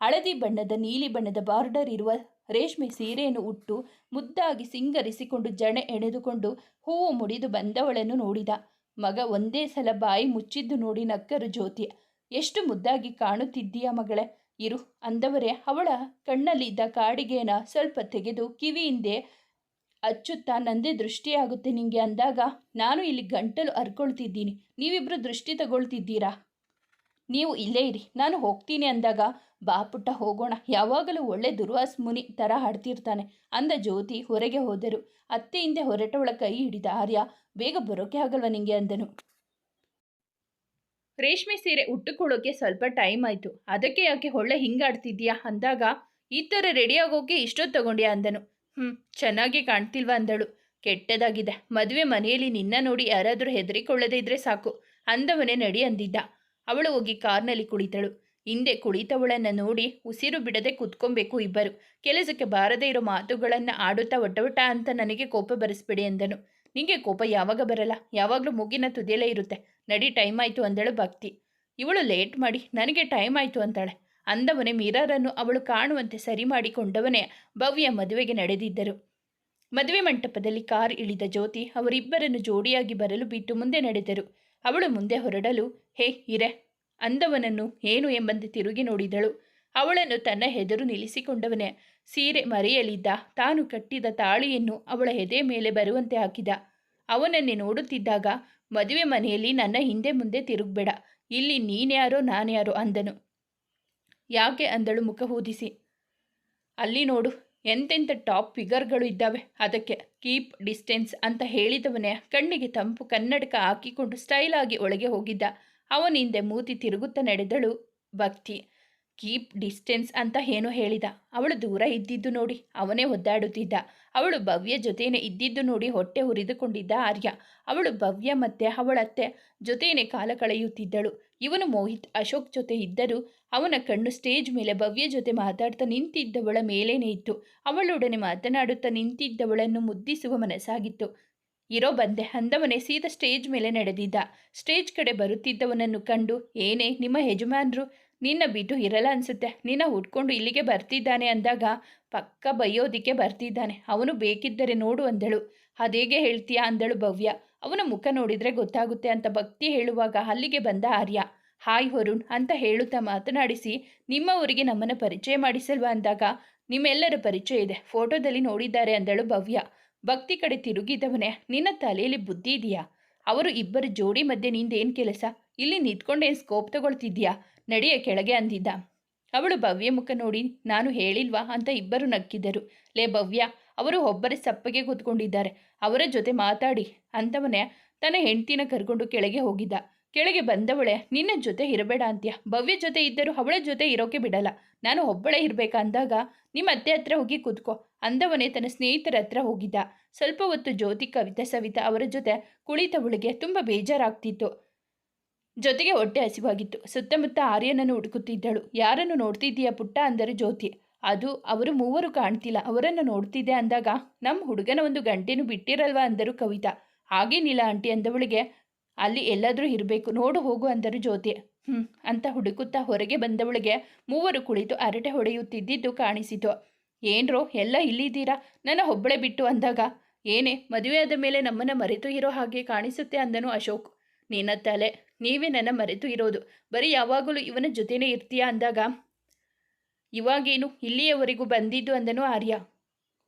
ಹಳದಿ ಬಣ್ಣದ, ನೀಲಿ ಬಣ್ಣದ ಬಾರ್ಡರ್ ಇರುವ ರೇಷ್ಮೆ ಸೀರೆಯನ್ನು ಉಟ್ಟು ಮುದ್ದಾಗಿ ಸಿಂಗರಿಸಿಕೊಂಡು ಜಣೆ ಎಣೆದುಕೊಂಡು ಹೂವು ಮುಡಿದು ಬಂದವಳನ್ನು ನೋಡಿದ. ಮಗ ಒಂದೇ ಸಲ ಬಾಯಿ ಮುಚ್ಚಿದ್ದು ನೋಡಿ ನಕ್ಕರು ಜ್ಯೋತಿ. ಎಷ್ಟು ಮುದ್ದಾಗಿ ಕಾಣುತ್ತಿದ್ದೀಯ ಮಗಳೇ. ಇರು, ಅಂದವರೇ. ಅವಳ ಕಣ್ಣಲ್ಲಿದ್ದ ಕಾಡಿಗೆನ ಸ್ವಲ್ಪ ತೆಗೆದು ಕಿವಿಯಿಂದೆ ಅಚ್ಚುತ್ತಾ ನಂದೇ ದೃಷ್ಟಿಯಾಗುತ್ತೆ ನಿಂಗೆ ಅಂದಾಗ, ನಾನು ಇಲ್ಲಿ ಗಂಟಲು ಹರ್ಕೊಳ್ತಿದ್ದೀನಿ. ನೀವಿಬ್ಬರು ದೃಷ್ಟಿ ತಗೊಳ್ತಿದ್ದೀರಾ? ನೀವು ಇಲ್ಲೇ ಇರಿ. ನಾನು ಹೋಗ್ತೀನಿ ಅಂದಾಗ, ಬಾ ಪುಟ್ಟ, ಹೋಗೋಣ. ಯಾವಾಗಲೂ ಒಳ್ಳೆ ದುರ್ವಾಸ್ ಮುನಿ ಥರ ಹಾಡ್ತಿರ್ತಾನೆ ಅಂದ ಜ್ಯೋತಿ ಹೊರಗೆ ಹೋದರು. ಅತ್ತೆ ಹಿಂದೆ ಹೊರಟವಳ ಕೈ ಹಿಡಿದ ಆರ್ಯ, ಬೇಗ ಬರೋಕೆ ಆಗಲ್ವ ನಿಂಗೆ ಅಂದನು. ರೇಷ್ಮೆ ಸೀರೆ ಉಟ್ಟುಕೊಳ್ಳೋಕೆ ಸ್ವಲ್ಪ ಟೈಮ್ ಆಯಿತು. ಅದಕ್ಕೆ ಯಾಕೆ ಒಳ್ಳೆ ಹಿಂಗಾಡ್ತಿದ್ಯಾ ಅಂದಾಗ, ಈ ಥರ ರೆಡಿಯಾಗೋಕೆ ಇಷ್ಟೊತ್ತು ತಗೊಂಡ್ಯಾ ಅಂದನು. ಹ್ಞೂ ಚೆನ್ನಾಗಿ ಕಾಣ್ತಿಲ್ವಾ ಅಂದಳು. ಕೆಟ್ಟದಾಗಿದೆ. ಮದುವೆ ಮನೆಯಲ್ಲಿ ನಿನ್ನ ನೋಡಿ ಯಾರಾದರೂ ಹೆದರಿಕೊಳ್ಳದೇ ಇದ್ರೆ ಸಾಕು ಅಂದವನೇ ನಡಿ ಅಂದಿದ್ದ. ಅವಳು ಹೋಗಿ ಕಾರ್ನಲ್ಲಿ ಕುಳಿತಳು. ಹಿಂದೆ ಕುಳಿತವಳನ್ನು ನೋಡಿ ಉಸಿರು ಬಿಡದೆ ಕುತ್ಕೊಬೇಕು ಇಬ್ಬರು. ಕೆಲಸಕ್ಕೆ ಬಾರದೇ ಇರೋ ಮಾತುಗಳನ್ನು ಆಡುತ್ತಾ ಒಟ ಒಟ ಅಂತ ನನಗೆ ಕೋಪ ಬರೆಸ್ಬಿಡಿ ಎಂದನು ನಿಂಗೆ ಕೋಪ ಯಾವಾಗ ಬರಲ್ಲ? ಯಾವಾಗಲೂ ಮುಗಿನ ತುದಿಯಲ್ಲೇ ಇರುತ್ತೆ. ನಡಿ, ಟೈಮ್ ಆಯಿತು ಅಂದಳು ಭಕ್ತಿ. ಇವಳು ಲೇಟ್ ಮಾಡಿ, ನನಗೆ ಟೈಮ್ ಆಯಿತು ಅಂತಾಳೆ. ಅಂದವನೇ ಮೀರಾರನ್ನು ಅವಳು ಕಾಣುವಂತೆ ಸರಿ ಮಾಡಿಕೊಂಡವನೇ ಭವ್ಯ ಮದುವೆಗೆ ನಡೆದಿದ್ದರು. ಮದುವೆ ಮಂಟಪದಲ್ಲಿ ಕಾರ್ ಇಳಿದ ಜ್ಯೋತಿ ಅವರಿಬ್ಬರನ್ನು ಜೋಡಿಯಾಗಿ ಬರಲು ಬಿಟ್ಟು ಮುಂದೆ ನಡೆದರು. ಅವಳು ಮುಂದೆ ಹೊರಡಲು, ಹೇ, ಇರೆ, ಅಂದವನನ್ನು ಏನು ಎಂಬಂತೆ ತಿರುಗಿ ನೋಡಿದಳು. ಅವಳನ್ನು ತನ್ನ ಹೆದರು ನಿಲ್ಲಿಸಿಕೊಂಡವನೇ. ಸೀರೆ ಮರೆಯಲಿದ್ದ, ತಾನು ಕಟ್ಟಿದ ತಾಳಿಯನ್ನು ಅವಳ ಹೆದೆ ಮೇಲೆ ಬರುವಂತೆ ಹಾಕಿದ. ಅವನನ್ನೇ ನೋಡುತ್ತಿದ್ದಾಗ, ಮದುವೆ ಮನೆಯಲ್ಲಿ ನನ್ನ ಹಿಂದೆ ಮುಂದೆ ತಿರುಗಬೇಡ. ಇಲ್ಲಿ ನೀನ್ಯಾರೋ, ನಾನ್ಯಾರೋ ಅಂದನು. ಯಾಕೆ ಅಂದಳು ಮುಖ ಹೂದಿಸಿ ಅಲ್ಲಿ ನೋಡು, ಎಂತೆಂಥ ಟಾಪ್ ಫಿಗರ್ಗಳು ಇದ್ದಾವೆ. ಅದಕ್ಕೆ ಕೀಪ್ ಡಿಸ್ಟೆನ್ಸ್ ಅಂತ ಹೇಳಿದವನೇ ಕಣ್ಣಿಗೆ ತಂಪು ಕನ್ನಡಕ ಹಾಕಿಕೊಂಡು ಸ್ಟೈಲಾಗಿ ಒಳಗೆ ಹೋಗಿದ್ದ. ಅವನಿಂದೆ ಮೂತಿ ತಿರುಗುತ್ತಾ ನಡೆದಳು ಭಕ್ತಿ. ಕೀಪ್ ಡಿಸ್ಟೆನ್ಸ್ ಅಂತ ಏನೋ ಹೇಳಿದ. ಅವಳು ದೂರ ಇದ್ದಿದ್ದು ನೋಡಿ, ಅವನೇ ಒದ್ದಾಡುತ್ತಿದ್ದ. ಅವಳು ಭವ್ಯ ಜೊತೆಯೇ ಇದ್ದಿದ್ದು ನೋಡಿ ಹೊಟ್ಟೆ ಹುರಿದುಕೊಂಡಿದ್ದ ಆರ್ಯ. ಅವಳು ಭವ್ಯ ಮತ್ತೆ ಅವಳತ್ತೆ ಜೊತೆಯೇ ಕಾಲ ಕಳೆಯುತ್ತಿದ್ದಳು. ಇವನು ಮೋಹಿತ್, ಅಶೋಕ್ ಜೊತೆ ಇದ್ದರೂ. ಅವನ ಕಣ್ಣು ಸ್ಟೇಜ್ ಮೇಲೆ ಭವ್ಯ ಜೊತೆ ಮಾತಾಡ್ತಾ ನಿಂತಿದ್ದವಳ ಮೇಲೇನೇ ಇತ್ತು. ಅವಳೊಡನೆ ಮಾತನಾಡುತ್ತಾ ನಿಂತಿದ್ದವಳನ್ನು ಮುದ್ದಿಸುವ ಮನಸ್ಸಾಗಿತ್ತು. ಇರೋ ಬಂದೆ, ಅಂದವನೇ ಸೀದಾ ಸ್ಟೇಜ್ ಮೇಲೆ ನಡೆದಿದ್ದ. ಸ್ಟೇಜ್ ಕಡೆ ಬರುತ್ತಿದ್ದವನನ್ನು ಕಂಡು, ಏನೇ ನಿಮ್ಮ ಯಜಮಾನ್ರು ನಿನ್ನ ಬಿಟ್ಟು ಇರಲ್ಲ ಅನ್ಸುತ್ತೆ. ನಿನ್ನ ಹುಡ್ಕೊಂಡು ಇಲ್ಲಿಗೆ ಬರ್ತಿದ್ದಾನೆ ಅಂದಾಗ ಪಕ್ಕ ಬೈಯೋದಿಕ್ಕೆ ಬರ್ತಿದ್ದಾನೆ. ಅವನು ಬೇಕಿದ್ದರೆ ನೋಡು ಅಂದಳು. ಅದೇಗೆ ಹೇಳ್ತೀಯಾ? ಅಂದಳು ಭವ್ಯ. ಅವನ ಮುಖ ನೋಡಿದರೆ ಗೊತ್ತಾಗುತ್ತೆ ಅಂತ ಭಕ್ತಿ ಹೇಳುವಾಗ ಅಲ್ಲಿಗೆ ಬಂದ ಆರ್ಯ. ಹಾಯ್ ವರುಣ್ ಅಂತ ಹೇಳುತ್ತಾ ಮಾತನಾಡಿಸಿ, ನಿಮ್ಮ ಊರಿಗೆ ನಮ್ಮನ್ನು ಪರಿಚಯ ಮಾಡಿಸಲ್ವಾ? ಅಂದಾಗ, ನಿಮ್ಮೆಲ್ಲರ ಪರಿಚಯ ಇದೆ. ಫೋಟೋದಲ್ಲಿ ನೋಡಿದ್ದಾರೆ ಅಂದಳು ಭವ್ಯ. ಭಕ್ತಿ ಕಡೆ ತಿರುಗಿದವನೇ, ನಿನ್ನ ತಲೆಯಲ್ಲಿ ಬುದ್ಧಿ ಇದೆಯಾ? ಅವರು ಇಬ್ಬರು ಜೋಡಿ ಮಧ್ಯೆ ನಿಂದೇನು ಕೆಲಸ? ಇಲ್ಲಿ ನಿಂತ್ಕೊಂಡೇನು ಸ್ಕೋಪ್ ತಗೊಳ್ತಿದ್ಯಾ ನಡೆಯ ಕೆಳಗೆ ಅಂದಿದ್ದ. ಅವಳು ಭವ್ಯ ಮುಖ ನೋಡಿ, ನಾನು ಹೇಳಿಲ್ವಾ ಅಂತ ಇಬ್ಬರು ನಕ್ಕಿದರು. ಲೇ ಭವ್ಯ, ಅವರು ಒಬ್ಬರ ಸಪ್ಪಗೆ ಕೂತ್ಕೊಂಡಿದ್ದಾರೆ. ಅವರ ಜೊತೆ ಮಾತಾಡಿ, ಅಂತವನೇ ತನ್ನ ಹೆಂಡ್ತಿನ ಕರ್ಕೊಂಡು ಕೆಳಗೆ ಹೋಗಿದ್ದ. ಕೆಳಗೆ ಬಂದವಳೆ, ನಿನ್ನ ಜೊತೆ ಇರಬೇಡ ಅಂತ್ಯ. ಭವ್ಯ ಜೊತೆ ಇದ್ದರೂ ಅವಳ ಜೊತೆ ಇರೋಕೆ ಬಿಡಲ್ಲ. ನಾನು ಒಬ್ಬಳೇ ಇರಬೇಕಾ ಅಂದಾಗ, ನಿಮ್ಮ ಅತ್ತೆ ಹತ್ರ ಹೋಗಿ ಕೂತ್ಕೋ. ಅಂದವನೇ ತನ್ನ ಸ್ನೇಹಿತರ ಹತ್ರ ಹೋಗಿದ್ದ. ಸ್ವಲ್ಪ ಹೊತ್ತು ಜ್ಯೋತಿ, ಕವಿತಾ, ಸವಿತಾ ಅವರ ಜೊತೆ ಕುಳಿತವಳಿಗೆ ತುಂಬ ಬೇಜಾರಾಗ್ತಿತ್ತು. ಜೊತೆಗೆ ಹೊಟ್ಟೆ ಹಸಿವಾಗಿತ್ತು. ಸುತ್ತಮುತ್ತ ಆರ್ಯನನ್ನು ಹುಡುಕುತ್ತಿದ್ದಳು. ಯಾರನ್ನು ನೋಡ್ತಿದ್ದೀಯ ಪುಟ್ಟ? ಅಂದರು ಜ್ಯೋತಿ. ಅದು ಅವರು ಮೂವರು ಕಾಣ್ತಿಲ್ಲ. ಅವರನ್ನು ನೋಡ್ತಿದ್ದೆ ಅಂದಾಗ ನಮ್ಮ ಹುಡುಗನ ಒಂದು ಗಂಟೆನೂ ಬಿಟ್ಟಿರಲ್ವಾ? ಅಂದರು ಕವಿತಾ. ಹಾಗೇನಿಲ್ಲ ಆಂಟಿ ಅಂದವಳಿಗೆ ಅಲ್ಲಿ ಎಲ್ಲಾದರೂ ಇರಬೇಕು. ನೋಡು, ಹೋಗು ಅಂದರು ಜ್ಯೋತಿ. ಹ್ಞೂ ಅಂತ ಹುಡುಕುತ್ತಾ ಹೊರಗೆ ಬಂದವಳಿಗೆ ಮೂವರು ಕುಳಿತು ಅರಟೆ ಹೊಡೆಯುತ್ತಿದ್ದಿದ್ದು ಕಾಣಿಸಿತು. ಏನ್ರೋ, ಎಲ್ಲ ಇಲ್ಲಿದ್ದೀರಾ? ನನ್ನ ಒಬ್ಬಳೆ ಬಿಟ್ಟು ಅಂದಾಗ ಏನೇ, ಮದುವೆಯಾದ ಮೇಲೆ ನಮ್ಮನ್ನು ಮರೆತು ಇರೋ ಹಾಗೆ ಕಾಣಿಸುತ್ತೆ ಅಂದನು ಅಶೋಕ್. ನಿನ್ನ ತಲೆ ನೀವೇ ನನ್ನ ಮರೆತು ಇರೋದು. ಬರೀ ಯಾವಾಗಲೂ ಇವನ ಜೊತೆನೇ ಇರ್ತೀಯಾ ಅಂದಾಗ? ಇವಾಗೇನು? ಇಲ್ಲಿಯವರೆಗೂ ಬಂದಿದ್ದು ಅಂದನು ಆರ್ಯ.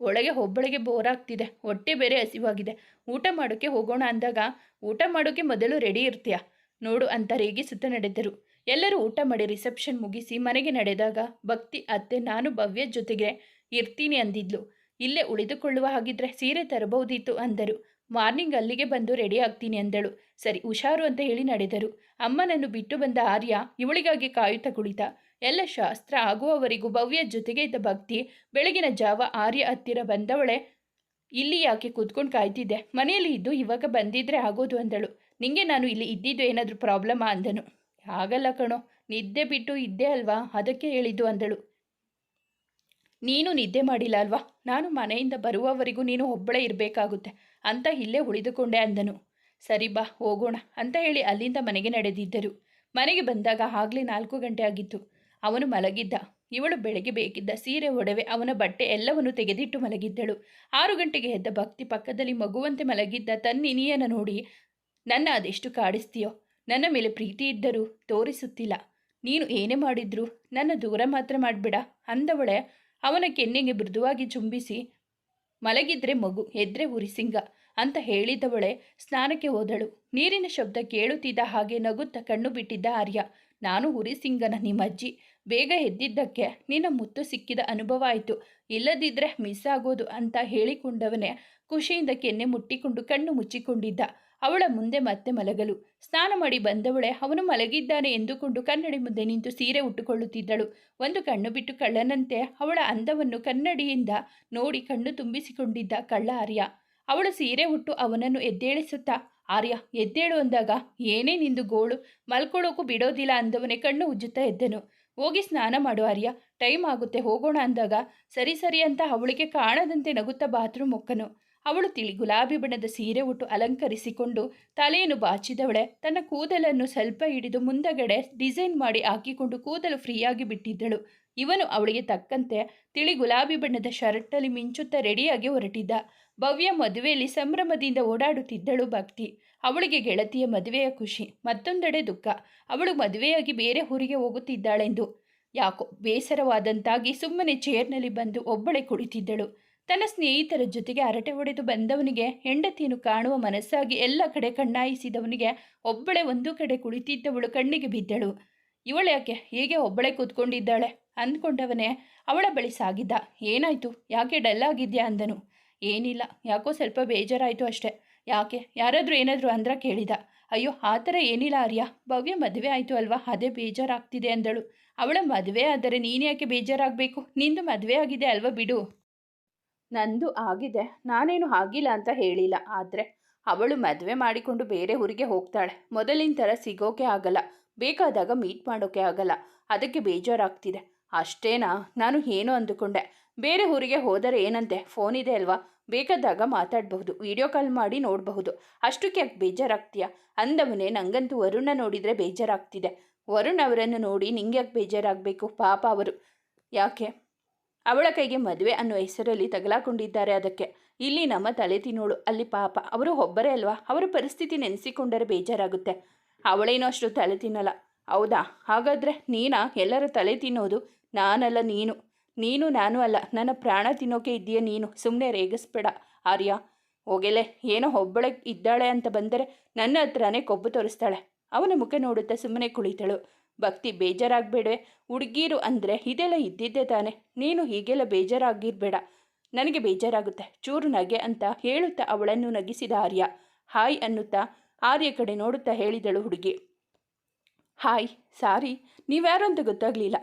ಒಳಗೆ ಒಬ್ಬಳಿಗೆ ಬೋರ್ ಆಗ್ತಿದೆ. ಹೊಟ್ಟೆ ಬೇರೆ ಹಸಿವಾಗಿದೆ. ಊಟ ಮಾಡೋಕ್ಕೆ ಹೋಗೋಣ ಅಂದಾಗ, ಊಟ ಮಾಡೋಕ್ಕೆ ಮೊದಲು ರೆಡಿ ಇರ್ತೀಯ? ನೋಡು ಅಂತ ರೇಗಿಸುತ್ತ ನಡೆದರು. ಎಲ್ಲರೂ ಊಟ ಮಾಡಿ ರಿಸೆಪ್ಷನ್ ಮುಗಿಸಿ ಮನೆಗೆ ನಡೆದಾಗ, ಭಕ್ತಿ, ಅತ್ತೆ, ನಾನು, ಭವ್ಯ ಜೊತೆಗೆ ಇರ್ತೀನಿ ಅಂದಿದ್ಲು. ಇಲ್ಲೇ ಉಳಿದುಕೊಳ್ಳುವ ಹಾಗಿದ್ರೆ ಸೀರೆ ತರಬಹುದಿತ್ತು ಅಂದರು. ಮಾರ್ನಿಂಗ್ ಅಲ್ಲಿಗೆ ಬಂದು ರೆಡಿ ಆಗ್ತೀನಿ ಅಂದಳು. ಸರಿ, ಹುಷಾರು ಅಂತ ಹೇಳಿ ನಡೆದರು. ಅಮ್ಮನನ್ನು ಬಿಟ್ಟು ಬಂದ ಆರ್ಯ ಇವಳಿಗಾಗಿ ಕಾಯುತ್ತಾ ಕುಳಿತ. ಎಲ್ಲ ಶಾಸ್ತ್ರ ಆಗುವವರೆಗೂ ಭವ್ಯ ಜೊತೆಗೆ ಇದ್ದ ಭಕ್ತಿ, ಬೆಳಗಿನ ಜಾವ ಆರ್ಯ ಹತ್ತಿರ ಬಂದವಳೆ, ಇಲ್ಲಿ ಯಾಕೆ ಕೂತ್ಕೊಂಡು ಕಾಯ್ತಿದ್ದೆ? ಮನೆಯಲ್ಲಿ ಇದ್ದು ಇವಾಗ ಬಂದಿದ್ರೆ ಆಗೋದು ಅಂದಳು. ನಿಂಗೆ ನಾನು ಇಲ್ಲಿ ಇದ್ದಿದ್ದು ಏನಾದರೂ ಪ್ರಾಬ್ಲಮಾ ಅಂದನು. ಆಗಲ್ಲ ಕಣೋ, ನಿದ್ದೆ ಬಿಟ್ಟು ಇದ್ದೆ ಅಲ್ವಾ? ಅದಕ್ಕೆ ಹೇಳಿದ್ದು ಅಂದಳು. ನೀನು ನಿದ್ದೆ ಮಾಡಿಲ್ಲ ಅಲ್ವಾ? ನಾನು ಮನೆಯಿಂದ ಬರುವವರೆಗೂ ನೀನು ಒಬ್ಬಳೇ ಇರಬೇಕಾಗುತ್ತೆ. ಅಂತ ಇಲ್ಲೇ ಉಳಿದುಕೊಂಡೆ ಅಂದನು. ಸರಿ ಬಾ, ಹೋಗೋಣ ಅಂತ ಹೇಳಿ ಅಲ್ಲಿಂದ ಮನೆಗೆ ನಡೆದಿದ್ದರು. ಮನೆಗೆ ಬಂದಾಗ ಆಗಲೇ ನಾಲ್ಕು ಗಂಟೆ ಆಗಿತ್ತು. ಅವನು ಮಲಗಿದ್ದ. ಇವಳು ಬೆಳಗ್ಗೆ ಬೇಕಿದ್ದ ಸೀರೆ, ಒಡವೆ, ಅವನ ಬಟ್ಟೆ ಎಲ್ಲವನ್ನು ತೆಗೆದಿಟ್ಟು ಮಲಗಿದ್ದಳು. ಆರು ಗಂಟೆಗೆ ಎದ್ದ ಭಕ್ತಿ ಪಕ್ಕದಲ್ಲಿ ಮಗುವಂತೆ ಮಲಗಿದ್ದ ತನ್ನಿನಿಯನ ನೋಡಿ, ನನ್ನ ಅದೆಷ್ಟು ಕಾಡಿಸ್ತೀಯೋ? ನನ್ನ ಮೇಲೆ ಪ್ರೀತಿ ಇದ್ದರೂ ತೋರಿಸುತ್ತಿಲ್ಲ. ನೀನು ಏನೇ ಮಾಡಿದ್ರು ನನ್ನ ದೂರ ಮಾತ್ರ ಮಾಡಬೇಡ ಅಂದವಳೆ. ಅವನ ಕೆನ್ನೆಗೆ ಮೃದುವಾಗಿ ಚುಂಬಿಸಿ ಮಲಗಿದ್ರೆ ಮಗು ಎದ್ರೆ ಉರಿಸಿಂಗ ಅಂತ ಹೇಳಿದವಳೆ ಸ್ನಾನಕ್ಕೆ ಹೋದಳು. ನೀರಿನ ಶಬ್ದ ಕೇಳುತ್ತಿದ್ದ ಹಾಗೆ ನಗುತ್ತ ಕಣ್ಣು ಬಿಟ್ಟಿದ್ದ ಆರ್ಯ. ನಾನು ಹುರಿಸಿಂಗನ ನಿಮ್ಮಜ್ಜಿ. ಬೇಗ ಎದ್ದಿದ್ದಕ್ಕೆ ನಿನ್ನ ಮುತ್ತು ಸಿಕ್ಕಿದ ಅನುಭವ ಆಯಿತು. ಇಲ್ಲದಿದ್ದರೆ ಮಿಸ್ ಆಗೋದು ಅಂತ ಹೇಳಿಕೊಂಡವನೇ ಖುಷಿಯಿಂದ ಕೆನ್ನೆ ಮುಟ್ಟಿಕೊಂಡು ಕಣ್ಣು ಮುಚ್ಚಿಕೊಂಡಿದ್ದ. ಅವಳ ಮುಂದೆ ಮತ್ತೆ ಮಲಗಲು. ಸ್ನಾನ ಮಾಡಿ ಬಂದವಳೆ ಅವನು ಮಲಗಿದ್ದಾನೆ ಎಂದುಕೊಂಡು ಕನ್ನಡಿ ಮುಂದೆ ನಿಂತು ಸೀರೆ ಉಟ್ಟುಕೊಳ್ಳುತ್ತಿದ್ದಳು. ಒಂದು ಕಣ್ಣು ಬಿಟ್ಟು ಕಳ್ಳನಂತೆ ಅವಳ ಅಂದವನ್ನು ಕನ್ನಡಿಯಿಂದ ನೋಡಿ ಕಣ್ಣು ತುಂಬಿಸಿಕೊಂಡಿದ್ದ ಕಳ್ಳ ಆರ್ಯ. ಅವಳು ಸೀರೆ ಉಟ್ಟು ಅವನನ್ನು ಎದ್ದೇಳಿಸುತ್ತಾ, ಆರ್ಯ, ಎದ್ದೇಳು ಅಂದಾಗ, ಏನೇ ನಿಂದು ಗೋಳು, ಮಲ್ಕೊಳ್ಳೋಕು ಬಿಡೋದಿಲ್ಲ ಅಂದವನೇ ಕಣ್ಣು ಉಜ್ಜುತ್ತಾ ಎದ್ದನು. ಹೋಗಿ ಸ್ನಾನ ಮಾಡು ಆರ್ಯ, ಟೈಮ್ ಆಗುತ್ತೆ, ಹೋಗೋಣ ಅಂದಾಗ, ಸರಿ ಸರಿ ಅಂತ ಅವಳಿಗೆ ಕಾಣದಂತೆ ನಗುತ್ತಾ ಬಾತ್ರೂಮ್ ಒಕ್ಕನು. ಅವಳು ತಿಳಿ ಗುಲಾಬಿ ಬಣ್ಣದ ಸೀರೆ ಉಟ್ಟು ಅಲಂಕರಿಸಿಕೊಂಡು ತಲೆಯನ್ನು ಬಾಚಿದವಳೆ, ತನ್ನ ಕೂದಲನ್ನು ಸ್ವಲ್ಪ ಹಿಡಿದು ಮುಂದಗಡೆ ಡಿಸೈನ್ ಮಾಡಿ ಹಾಕಿಕೊಂಡು ಕೂದಲು ಫ್ರೀಯಾಗಿ ಬಿಟ್ಟಿದ್ದಳು. ಇವನು ಅವಳಿಗೆ ತಕ್ಕಂತೆ ತಿಳಿ ಗುಲಾಬಿ ಬಣ್ಣದ ಶರ್ಟಲ್ಲಿ ಮಿಂಚುತ್ತಾ ರೆಡಿಯಾಗಿ ಹೊರಟಿದ್ದ. ಭವ್ಯ ಮದುವೆಯಲ್ಲಿ ಸಂಭ್ರಮದಿಂದ ಓಡಾಡುತ್ತಿದ್ದಳು ಭಕ್ತಿ. ಅವಳಿಗೆ ಗೆಳತಿಯ ಮದುವೆಯ ಖುಷಿ, ಮತ್ತೊಂದೆಡೆ ದುಃಖ. ಅವಳು ಮದುವೆಯಾಗಿ ಬೇರೆ ಊರಿಗೆ ಹೋಗುತ್ತಿದ್ದಾಳೆಂದು. ಯಾಕೋ ಬೇಸರವಾದಂತಾಗಿ ಸುಮ್ಮನೆ ಚೇರ್ನಲ್ಲಿ ಬಂದು ಒಬ್ಬಳೆ ಕುಳಿತಿದ್ದಳು. ತನ್ನ ಸ್ನೇಹಿತರ ಜೊತೆಗೆ ಹರಟೆ ಹೊಡೆದು ಬಂದವನಿಗೆ ಹೆಂಡತಿಯನ್ನು ಕಾಣುವ ಮನಸ್ಸಾಗಿ ಎಲ್ಲ ಕಡೆ ಕಣ್ಣಾಯಿಸಿದವನಿಗೆ ಒಬ್ಬಳೆ ಒಂದು ಕಡೆ ಕುಳಿತಿದ್ದವಳು ಕಣ್ಣಿಗೆ ಬಿದ್ದಳು. ಇವಳ್ಯಾಕೆ ಹೀಗೆ ಒಬ್ಬಳೆ ಕೂತ್ಕೊಂಡಿದ್ದಾಳೆ? ಅಂದ್ಕೊಂಡವನೇ ಅವಳ ಬಳಿ ಸಾಗಿದ್ದ. ಏನಾಯ್ತು? ಯಾಕೆ ಡಲ್ಲಾಗಿದ್ಯಾ ಅಂದನು. ಏನಿಲ್ಲ. ಯಾಕೋ ಸ್ವಲ್ಪ ಬೇಜಾರಾಯಿತು ಅಷ್ಟೆ. ಯಾಕೆ? ಯಾರಾದರೂ ಏನಾದರೂ ಅಂದ್ರ ಕೇಳಿದ. ಅಯ್ಯೋ, ಆ ಥರ ಏನಿಲ್ಲ ಆರ್ಯ. ಭವ್ಯ ಮದುವೆ ಆಯಿತು ಅಲ್ವಾ? ಅದೇ ಬೇಜಾರಾಗ್ತಿದೆ ಅಂದಳು. ಅವಳ ಮದುವೆ ಆದರೆ ನೀನು ಯಾಕೆ ಬೇಜಾರಾಗಬೇಕು? ನಿಂದು ಮದುವೆ ಆಗಿದೆ ಅಲ್ವಾ ಬಿಡು. ನಂದು ಆಗಿದೆ. ನಾನೇನು ಆಗಿಲ್ಲ ಅಂತ ಹೇಳಿಲ್ಲ. ಆದರೆ ಅವಳು ಮದುವೆ ಮಾಡಿಕೊಂಡು ಬೇರೆ ಊರಿಗೆ ಹೋಗ್ತಾಳೆ. ಮೊದಲಿನ ಥರ ಸಿಗೋಕೆ ಆಗಲ್ಲ. ಬೇಕಾದಾಗ ಮೀಟ್ ಮಾಡೋಕೆ ಆಗಲ್ಲ. ಅದಕ್ಕೆ ಬೇಜಾರಾಗ್ತಿದೆ. ಅಷ್ಟೇನಾ? ನಾನು ಏನು ಅಂದುಕೊಂಡೆ? ಬೇರೆ ಊರಿಗೆ ಹೋದರೆ ಏನಂತೆ? ಫೋನ್ ಇದೆ ಅಲ್ವಾ? ಬೇಕಾದಾಗ ಮಾತಾಡಬಹುದು ವಿಡಿಯೋ ಕಾಲ್ ಮಾಡಿ ನೋಡಬಹುದು. ಅಷ್ಟಕ್ಕೆ ಯಾಕೆ ಬೇಜಾರಾಗ್ತೀಯಾ? ಅಂದವನೇ ನಂಗಂತೂ ವರುಣ ನೋಡಿದರೆ ಬೇಜಾರಾಗ್ತಿದೆ. ವರುಣ್ ಅವರನ್ನು ನೋಡಿ ನಿಂಗೆ ಯಾಕೆ ಬೇಜಾರಾಗಬೇಕು? ಪಾಪ ಅವರು. ಯಾಕೆ? ಅವಳ ಕೈಗೆ ಮದುವೆ ಅನ್ನೋ ಹೆಸರಲ್ಲಿ ತಗಲಾಕೊಂಡಿದ್ದಾರೆ ಅದಕ್ಕೆ. ಇಲ್ಲಿ ನಮ್ಮ ತಲೆ ತಿನ್ನೋಳು. ಅಲ್ಲಿ ಪಾಪ. ಅವರು ಒಬ್ಬರೇ ಅಲ್ವಾ? ಅವರ ಪರಿಸ್ಥಿತಿ ನೆನೆಸಿಕೊಂಡರೆ ಬೇಜಾರಾಗುತ್ತೆ. ಅವಳೇನೋ ಅಷ್ಟು ತಲೆ ತಿನ್ನಲ್ಲ. ಹೌದಾ? ಹಾಗಾದರೆ ನೀನಾ? ಎಲ್ಲರ ತಲೆ ತಿನ್ನೋದು? ನಾನಲ್ಲ ನೀನು. ನೀನು, ನಾನು ಅಲ್ಲ. ನನ್ನ ಪ್ರಾಣ ತಿನ್ನೋಕೆ ಇದೆಯಾ ನೀನು. ಸುಮ್ಮನೆ ರೇಗಿಸ್ಬೇಡ, ಆರ್ಯ. ಹೋಗೆಲೆ, ಏನೋ ಒಬ್ಬಳೆ ಇದ್ದಾಳೆ ಅಂತ ಬಂದರೆ ನನ್ನ ಹತ್ರನೇ ಕೊಬ್ಬು ತೋರಿಸ್ತಾಳೆ. ಅವನ ಮುಖ ನೋಡುತ್ತಾ ಸುಮ್ಮನೆ ಕುಳಿತಳು. ಭಕ್ತಿ ಬೇಜಾರಾಗಬೇಡವೆ ಹುಡುಗೀರು ಅಂದರೆ ಇದೆಲ್ಲ ಇದ್ದಿದ್ದೆ ತಾನೆ. ನೀನು ಹೀಗೆಲ್ಲ ಬೇಜಾರಾಗಿರಬೇಡ. ನನಗೆ ಬೇಜಾರಾಗುತ್ತೆ. ಚೂರು ನಗೆ ಅಂತ ಹೇಳುತ್ತಾ ಅವಳನ್ನು ನಗಿಸಿದ ಆರ್ಯ. ಹಾಯ್ ಅನ್ನುತ್ತಾ ಆರ್ಯ ಕಡೆ ನೋಡುತ್ತಾ ಹೇಳಿದಳು ಹುಡುಗಿ. Hi, sorry. ನೀವ್ಯಾರು ಅಂತ ಗೊತ್ತಾಗಲಿಲ್ಲ.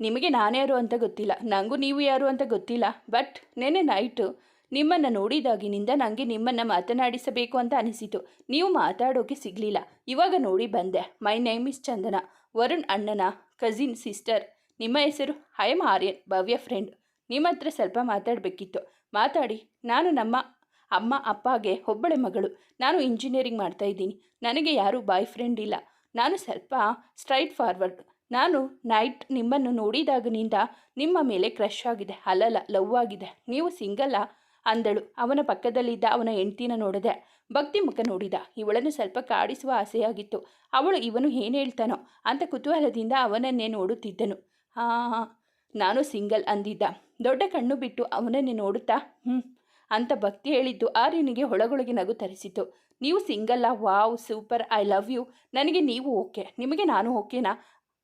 ನಿಮಗೆ ನಾನ್ಯಾರು ಅಂತ ಗೊತ್ತಿಲ್ಲ. ನನಗೂ ನೀವು ಯಾರು ಅಂತ ಗೊತ್ತಿಲ್ಲ. ಬಟ್ ನೆನೆ ನೈಟು ನಿಮ್ಮನ್ನು ನೋಡಿದಾಗಿನಿಂದ ನನಗೆ ನಿಮ್ಮನ್ನು ಮಾತನಾಡಿಸಬೇಕು ಅಂತ ಅನಿಸಿತು. ನೀವು ಮಾತಾಡೋಕೆ ಸಿಗಲಿಲ್ಲ. ಇವಾಗ ನೋಡಿ ಬಂದೆ. My name is Chandana. Varun ಅಣ್ಣನ ಕಸಿನ್ ಸಿಸ್ಟರ್ ನಿಮ್ಮ ಹೆಸರು? I am Aryan, Bhavya friend ನಿಮ್ಮ ಹತ್ರ ಸ್ವಲ್ಪ ಮಾತಾಡಬೇಕಿತ್ತು. ಮಾತಾಡಿ. ನಾನು ನಮ್ಮ ಅಮ್ಮ, ಅಪ್ಪಗೆ ಒಬ್ಬಳೆ ಮಗಳು. ನಾನು ಇಂಜಿನಿಯರಿಂಗ್ ಮಾಡ್ತಾ ಇದ್ದೀನಿ. ನನಗೆ ಯಾರೂ ಬಾಯ್ ಫ್ರೆಂಡ್ ಇಲ್ಲ. ನಾನು ಸ್ವಲ್ಪ ಸ್ಟ್ರೈಟ್ ಫಾರ್ವರ್ಡ್ ನಾನು ನೈಟ್ ನಿಮ್ಮನ್ನು ನೋಡಿದಾಗನಿಂದ ನಿಮ್ಮ ಮೇಲೆ ಕ್ರಶ್ ಆಗಿದೆ, ಅಲ್ಲಲ್ಲ, ಲವ್ ಆಗಿದೆ. ನೀವು ಸಿಂಗಲ್ಲ ಅಂದಳು. ಅವನ ಪಕ್ಕದಲ್ಲಿದ್ದ ಅವನ ಹೆಂಡ್ತಿನ ನೋಡಿದೆ ಭಕ್ತಿ ಮುಖ ನೋಡಿದ. ಇವಳನ್ನು ಸ್ವಲ್ಪ ಕಾಡಿಸುವ ಆಸೆಯಾಗಿತ್ತು. ಅವಳು ಇವನು ಏನು ಹೇಳ್ತಾನೋ ಅಂತ ಕುತೂಹಲದಿಂದ ಅವನನ್ನೇ ನೋಡುತ್ತಿದ್ದನು. ಹಾ ನಾನು ಸಿಂಗಲ್ ಅಂದಿದ್ದ. ದೊಡ್ಡ ಕಣ್ಣು ಬಿಟ್ಟು ಅವನನ್ನೇ ನೋಡುತ್ತಾ? ಹ್ಞೂ ಅಂತ ಭಕ್ತಿ ಹೇಳಿದ್ದು ಆರ್ಯನಿಗೆ ಹೊಳಗೊಳಗೆ ನಗು ತರಿಸಿತು ನೀವು ಸಿಂಗಲ್ಲ, wow, super, I love you. ನನಗೆ ನೀವು ಓಕೆ. ನಿಮಗೆ ನಾನು ಓಕೆನಾ?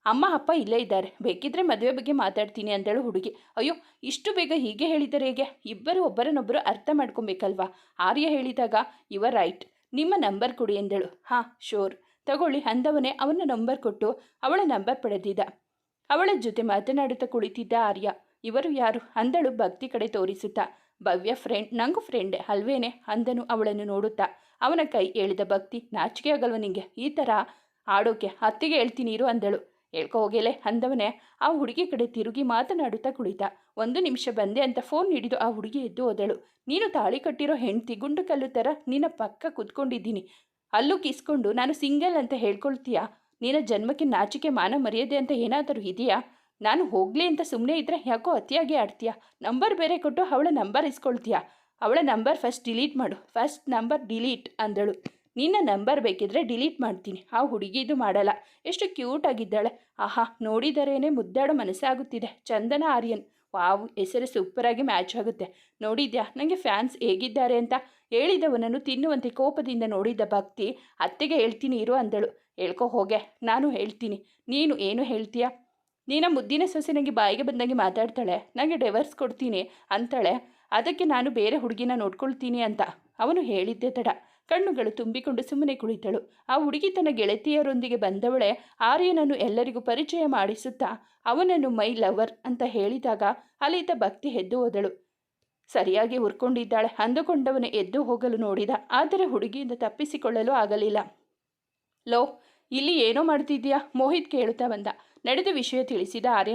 ಅಮ್ಮ, ಅಪ್ಪ ಇಲ್ಲೇ ಇದ್ದಾರೆ. ಬೇಕಿದ್ರೆ ಮದುವೆ ಬಗ್ಗೆ ಮಾತಾಡ್ತೀನಿ ಅಂದಳು ಹುಡುಗಿ. ಅಯ್ಯೋ, ಇಷ್ಟು ಬೇಗ ಹೀಗೆ ಹೇಳಿದರೆ ಹೇಗೆ? ಇಬ್ಬರು ಒಬ್ಬರನ್ನೊಬ್ಬರು ಅರ್ಥ ಮಾಡ್ಕೊಬೇಕಲ್ವಾ? ಆರ್ಯ ಹೇಳಿದಾಗ ಇವ ರೈಟ್ ನಿಮ್ಮ ನಂಬರ್ ಕೊಡಿ ಎಂದಳು. ಹಾಂ ಶೋರ್ ತಗೊಳ್ಳಿ. ಅಂದವನೇ ಅವನ ನಂಬರ್ ಕೊಟ್ಟು ಅವಳ ನಂಬರ್ ಪಡೆದಿದ್ದ. ಅವಳ ಜೊತೆ ಮಾತನಾಡುತ್ತಾ ಕುಳಿತಿದ್ದ ಆರ್ಯ. ಇವರು ಯಾರು? ಅಂದಳು ಭಕ್ತಿ ಕಡೆ ತೋರಿಸುತ್ತಾ. ಭವ್ಯ ಫ್ರೆಂಡ್ ನಂಗೂ ಫ್ರೆಂಡ್ ಅಲ್ವೇನೆ? ಅಂದನು ಅವಳನ್ನು ನೋಡುತ್ತಾ. ಅವನ ಕೈ ಹೇಳಿದ ಭಕ್ತಿ, ನಾಚಿಕೆ ಆಗಲ್ವ ನಿಂಗೆ? ಈ ಥರ ಆಡೋಕೆ ಅತ್ತಿಗೆ ಹೇಳ್ತೀನಿ ಇರು ಅಂದಳು. ಹೇಳ್ಕೊ ಹೋಗೆಲೆ ಅಂದವನೇ. ಆ ಹುಡುಗಿ ಕಡೆ ತಿರುಗಿ ಮಾತನಾಡುತ್ತಾ ಕುಳಿತ. ಒಂದು ನಿಮಿಷ ಬಂದೆ ಅಂತ ಫೋನ್ ಹಿಡಿದು ಆ ಹುಡುಗಿ ಎದ್ದು ಹೋದಳು. ನೀನು ತಾಳಿ ಕಟ್ಟಿರೋ ಹೆಂಡ್ತಿ ಗುಂಡು ಕಲ್ಲು ಥರ ನಿನ್ನ ಪಕ್ಕ ಕುತ್ಕೊಂಡಿದ್ದೀನಿ. ಅಲ್ಲೂ ಕಿಸ್ಕೊಂಡು ನಾನು ಸಿಂಗಲ್ ಅಂತ ಹೇಳ್ಕೊಳ್ತೀಯಾ? ನಿನ್ನ ಜನ್ಮಕ್ಕೆ ನಾಚಿಕೆ, ಮಾನ ಮರ್ಯಾದೆ ಅಂತ ಏನಾದರೂ ಇದೆಯಾ? ನಾನು ಹೋಗಲಿ ಅಂತ ಸುಮ್ಮನೆ ಇದ್ದರೆ ಯಾಕೋ ಅತಿಯಾಗಿ ಆಡ್ತೀಯಾ? ನಂಬರ್ ಬೇರೆ ಕೊಟ್ಟು ಅವಳ ನಂಬರ್ ಇಸ್ಕೊಳ್ತೀಯಾ? ಅವಳ ನಂಬರ್ ಫಸ್ಟ್ ಡಿಲೀಟ್ ಮಾಡು. ಫಸ್ಟ್ ನಂಬರ್ ಡಿಲೀಟ್ ಅಂದಳು. ನಿನ್ನ ನಂಬರ್ ಬೇಕಿದ್ರೆ ಡಿಲೀಟ್ ಮಾಡ್ತೀನಿ. ಆ ಹುಡುಗಿದು ಮಾಡಲ್ಲ. ಎಷ್ಟು ಕ್ಯೂಟ್ ಆಗಿದ್ದಾಳೆ. ಆಹಾ, ನೋಡಿದರೇನೆ ಮುದ್ದಾಡೋ ಮನಸ್ಸಾಗುತ್ತಿದೆ ಚಂದನ ಆರ್ಯನ್. ವಾವ್, ಹೆಸರು ಸೂಪರಾಗಿ ಮ್ಯಾಚ್ ಆಗುತ್ತೆ. ನೋಡಿದ್ಯಾ? ನನಗೆ ಫ್ಯಾನ್ಸ್ ಹೇಗಿದ್ದಾರೆ ಅಂತ? ಹೇಳಿದವನನ್ನು ತಿನ್ನುವಂತೆ ಕೋಪದಿಂದ ನೋಡಿದ್ದ ಭಕ್ತಿ ಅತ್ತೆಗೆ ಹೇಳ್ತೀನಿ, ಇರು ಅಂದಳು. ಹೇಳ್ಕೊ, ಹೋಗೆ. ನಾನು ಹೇಳ್ತೀನಿ. ನೀನು ಏನು ಹೇಳ್ತೀಯ? ನೀನ ಮುದ್ದಿನ ಸೊಸೆ ನನಗೆ ಬಾಯಿಗೆ ಬಂದಂಗೆ ಮಾತಾಡ್ತಾಳೆ. ನನಗೆ ಡೈವರ್ಸ್ ಕೊಡ್ತೀನಿ ಅಂತಾಳೆ. ಅದಕ್ಕೆ ನಾನು ಬೇರೆ ಹುಡುಗಿನ ನೋಡ್ಕೊಳ್ತೀನಿ ಅಂತ. ಅವನು ಹೇಳಿದ್ದೆ ತಡ. ಕಣ್ಣುಗಳು ತುಂಬಿಕೊಂಡು ಸುಮ್ಮನೆ ಕುಳಿತಳು. ಆ ಹುಡುಗಿ ತನ್ನ ಗೆಳತಿಯರೊಂದಿಗೆ ಬಂದವಳೆ ಆರ್ಯನನ್ನು ಎಲ್ಲರಿಗೂ ಪರಿಚಯ ಮಾಡಿಸುತ್ತಾ, ಅವನನ್ನು ಮೈ ಲವರ್ ಅಂತ ಹೇಳಿದಾಗ ಅಲಿತ ಭಕ್ತಿ ಎದ್ದು ಹೋದಳು. ಸರಿಯಾಗಿ ಉರ್ಕೊಂಡಿದ್ದಾಳೆ ಅಂದುಕೊಂಡವನು ಎದ್ದು ಹೋಗಲು ನೋಡಿದ. ಆದರೆ ಹುಡುಗಿಯಿಂದ ತಪ್ಪಿಸಿಕೊಳ್ಳಲು ಆಗಲಿಲ್ಲ. ಲೋ ಇಲ್ಲಿ ಏನೋ ಮಾಡ್ತಿದ್ಯಾ ಮೋಹಿತ್ ಕೇಳುತ್ತಾ ಬಂದ. ನಡೆದ ವಿಷಯ ತಿಳಿಸಿದ ಆರ್ಯ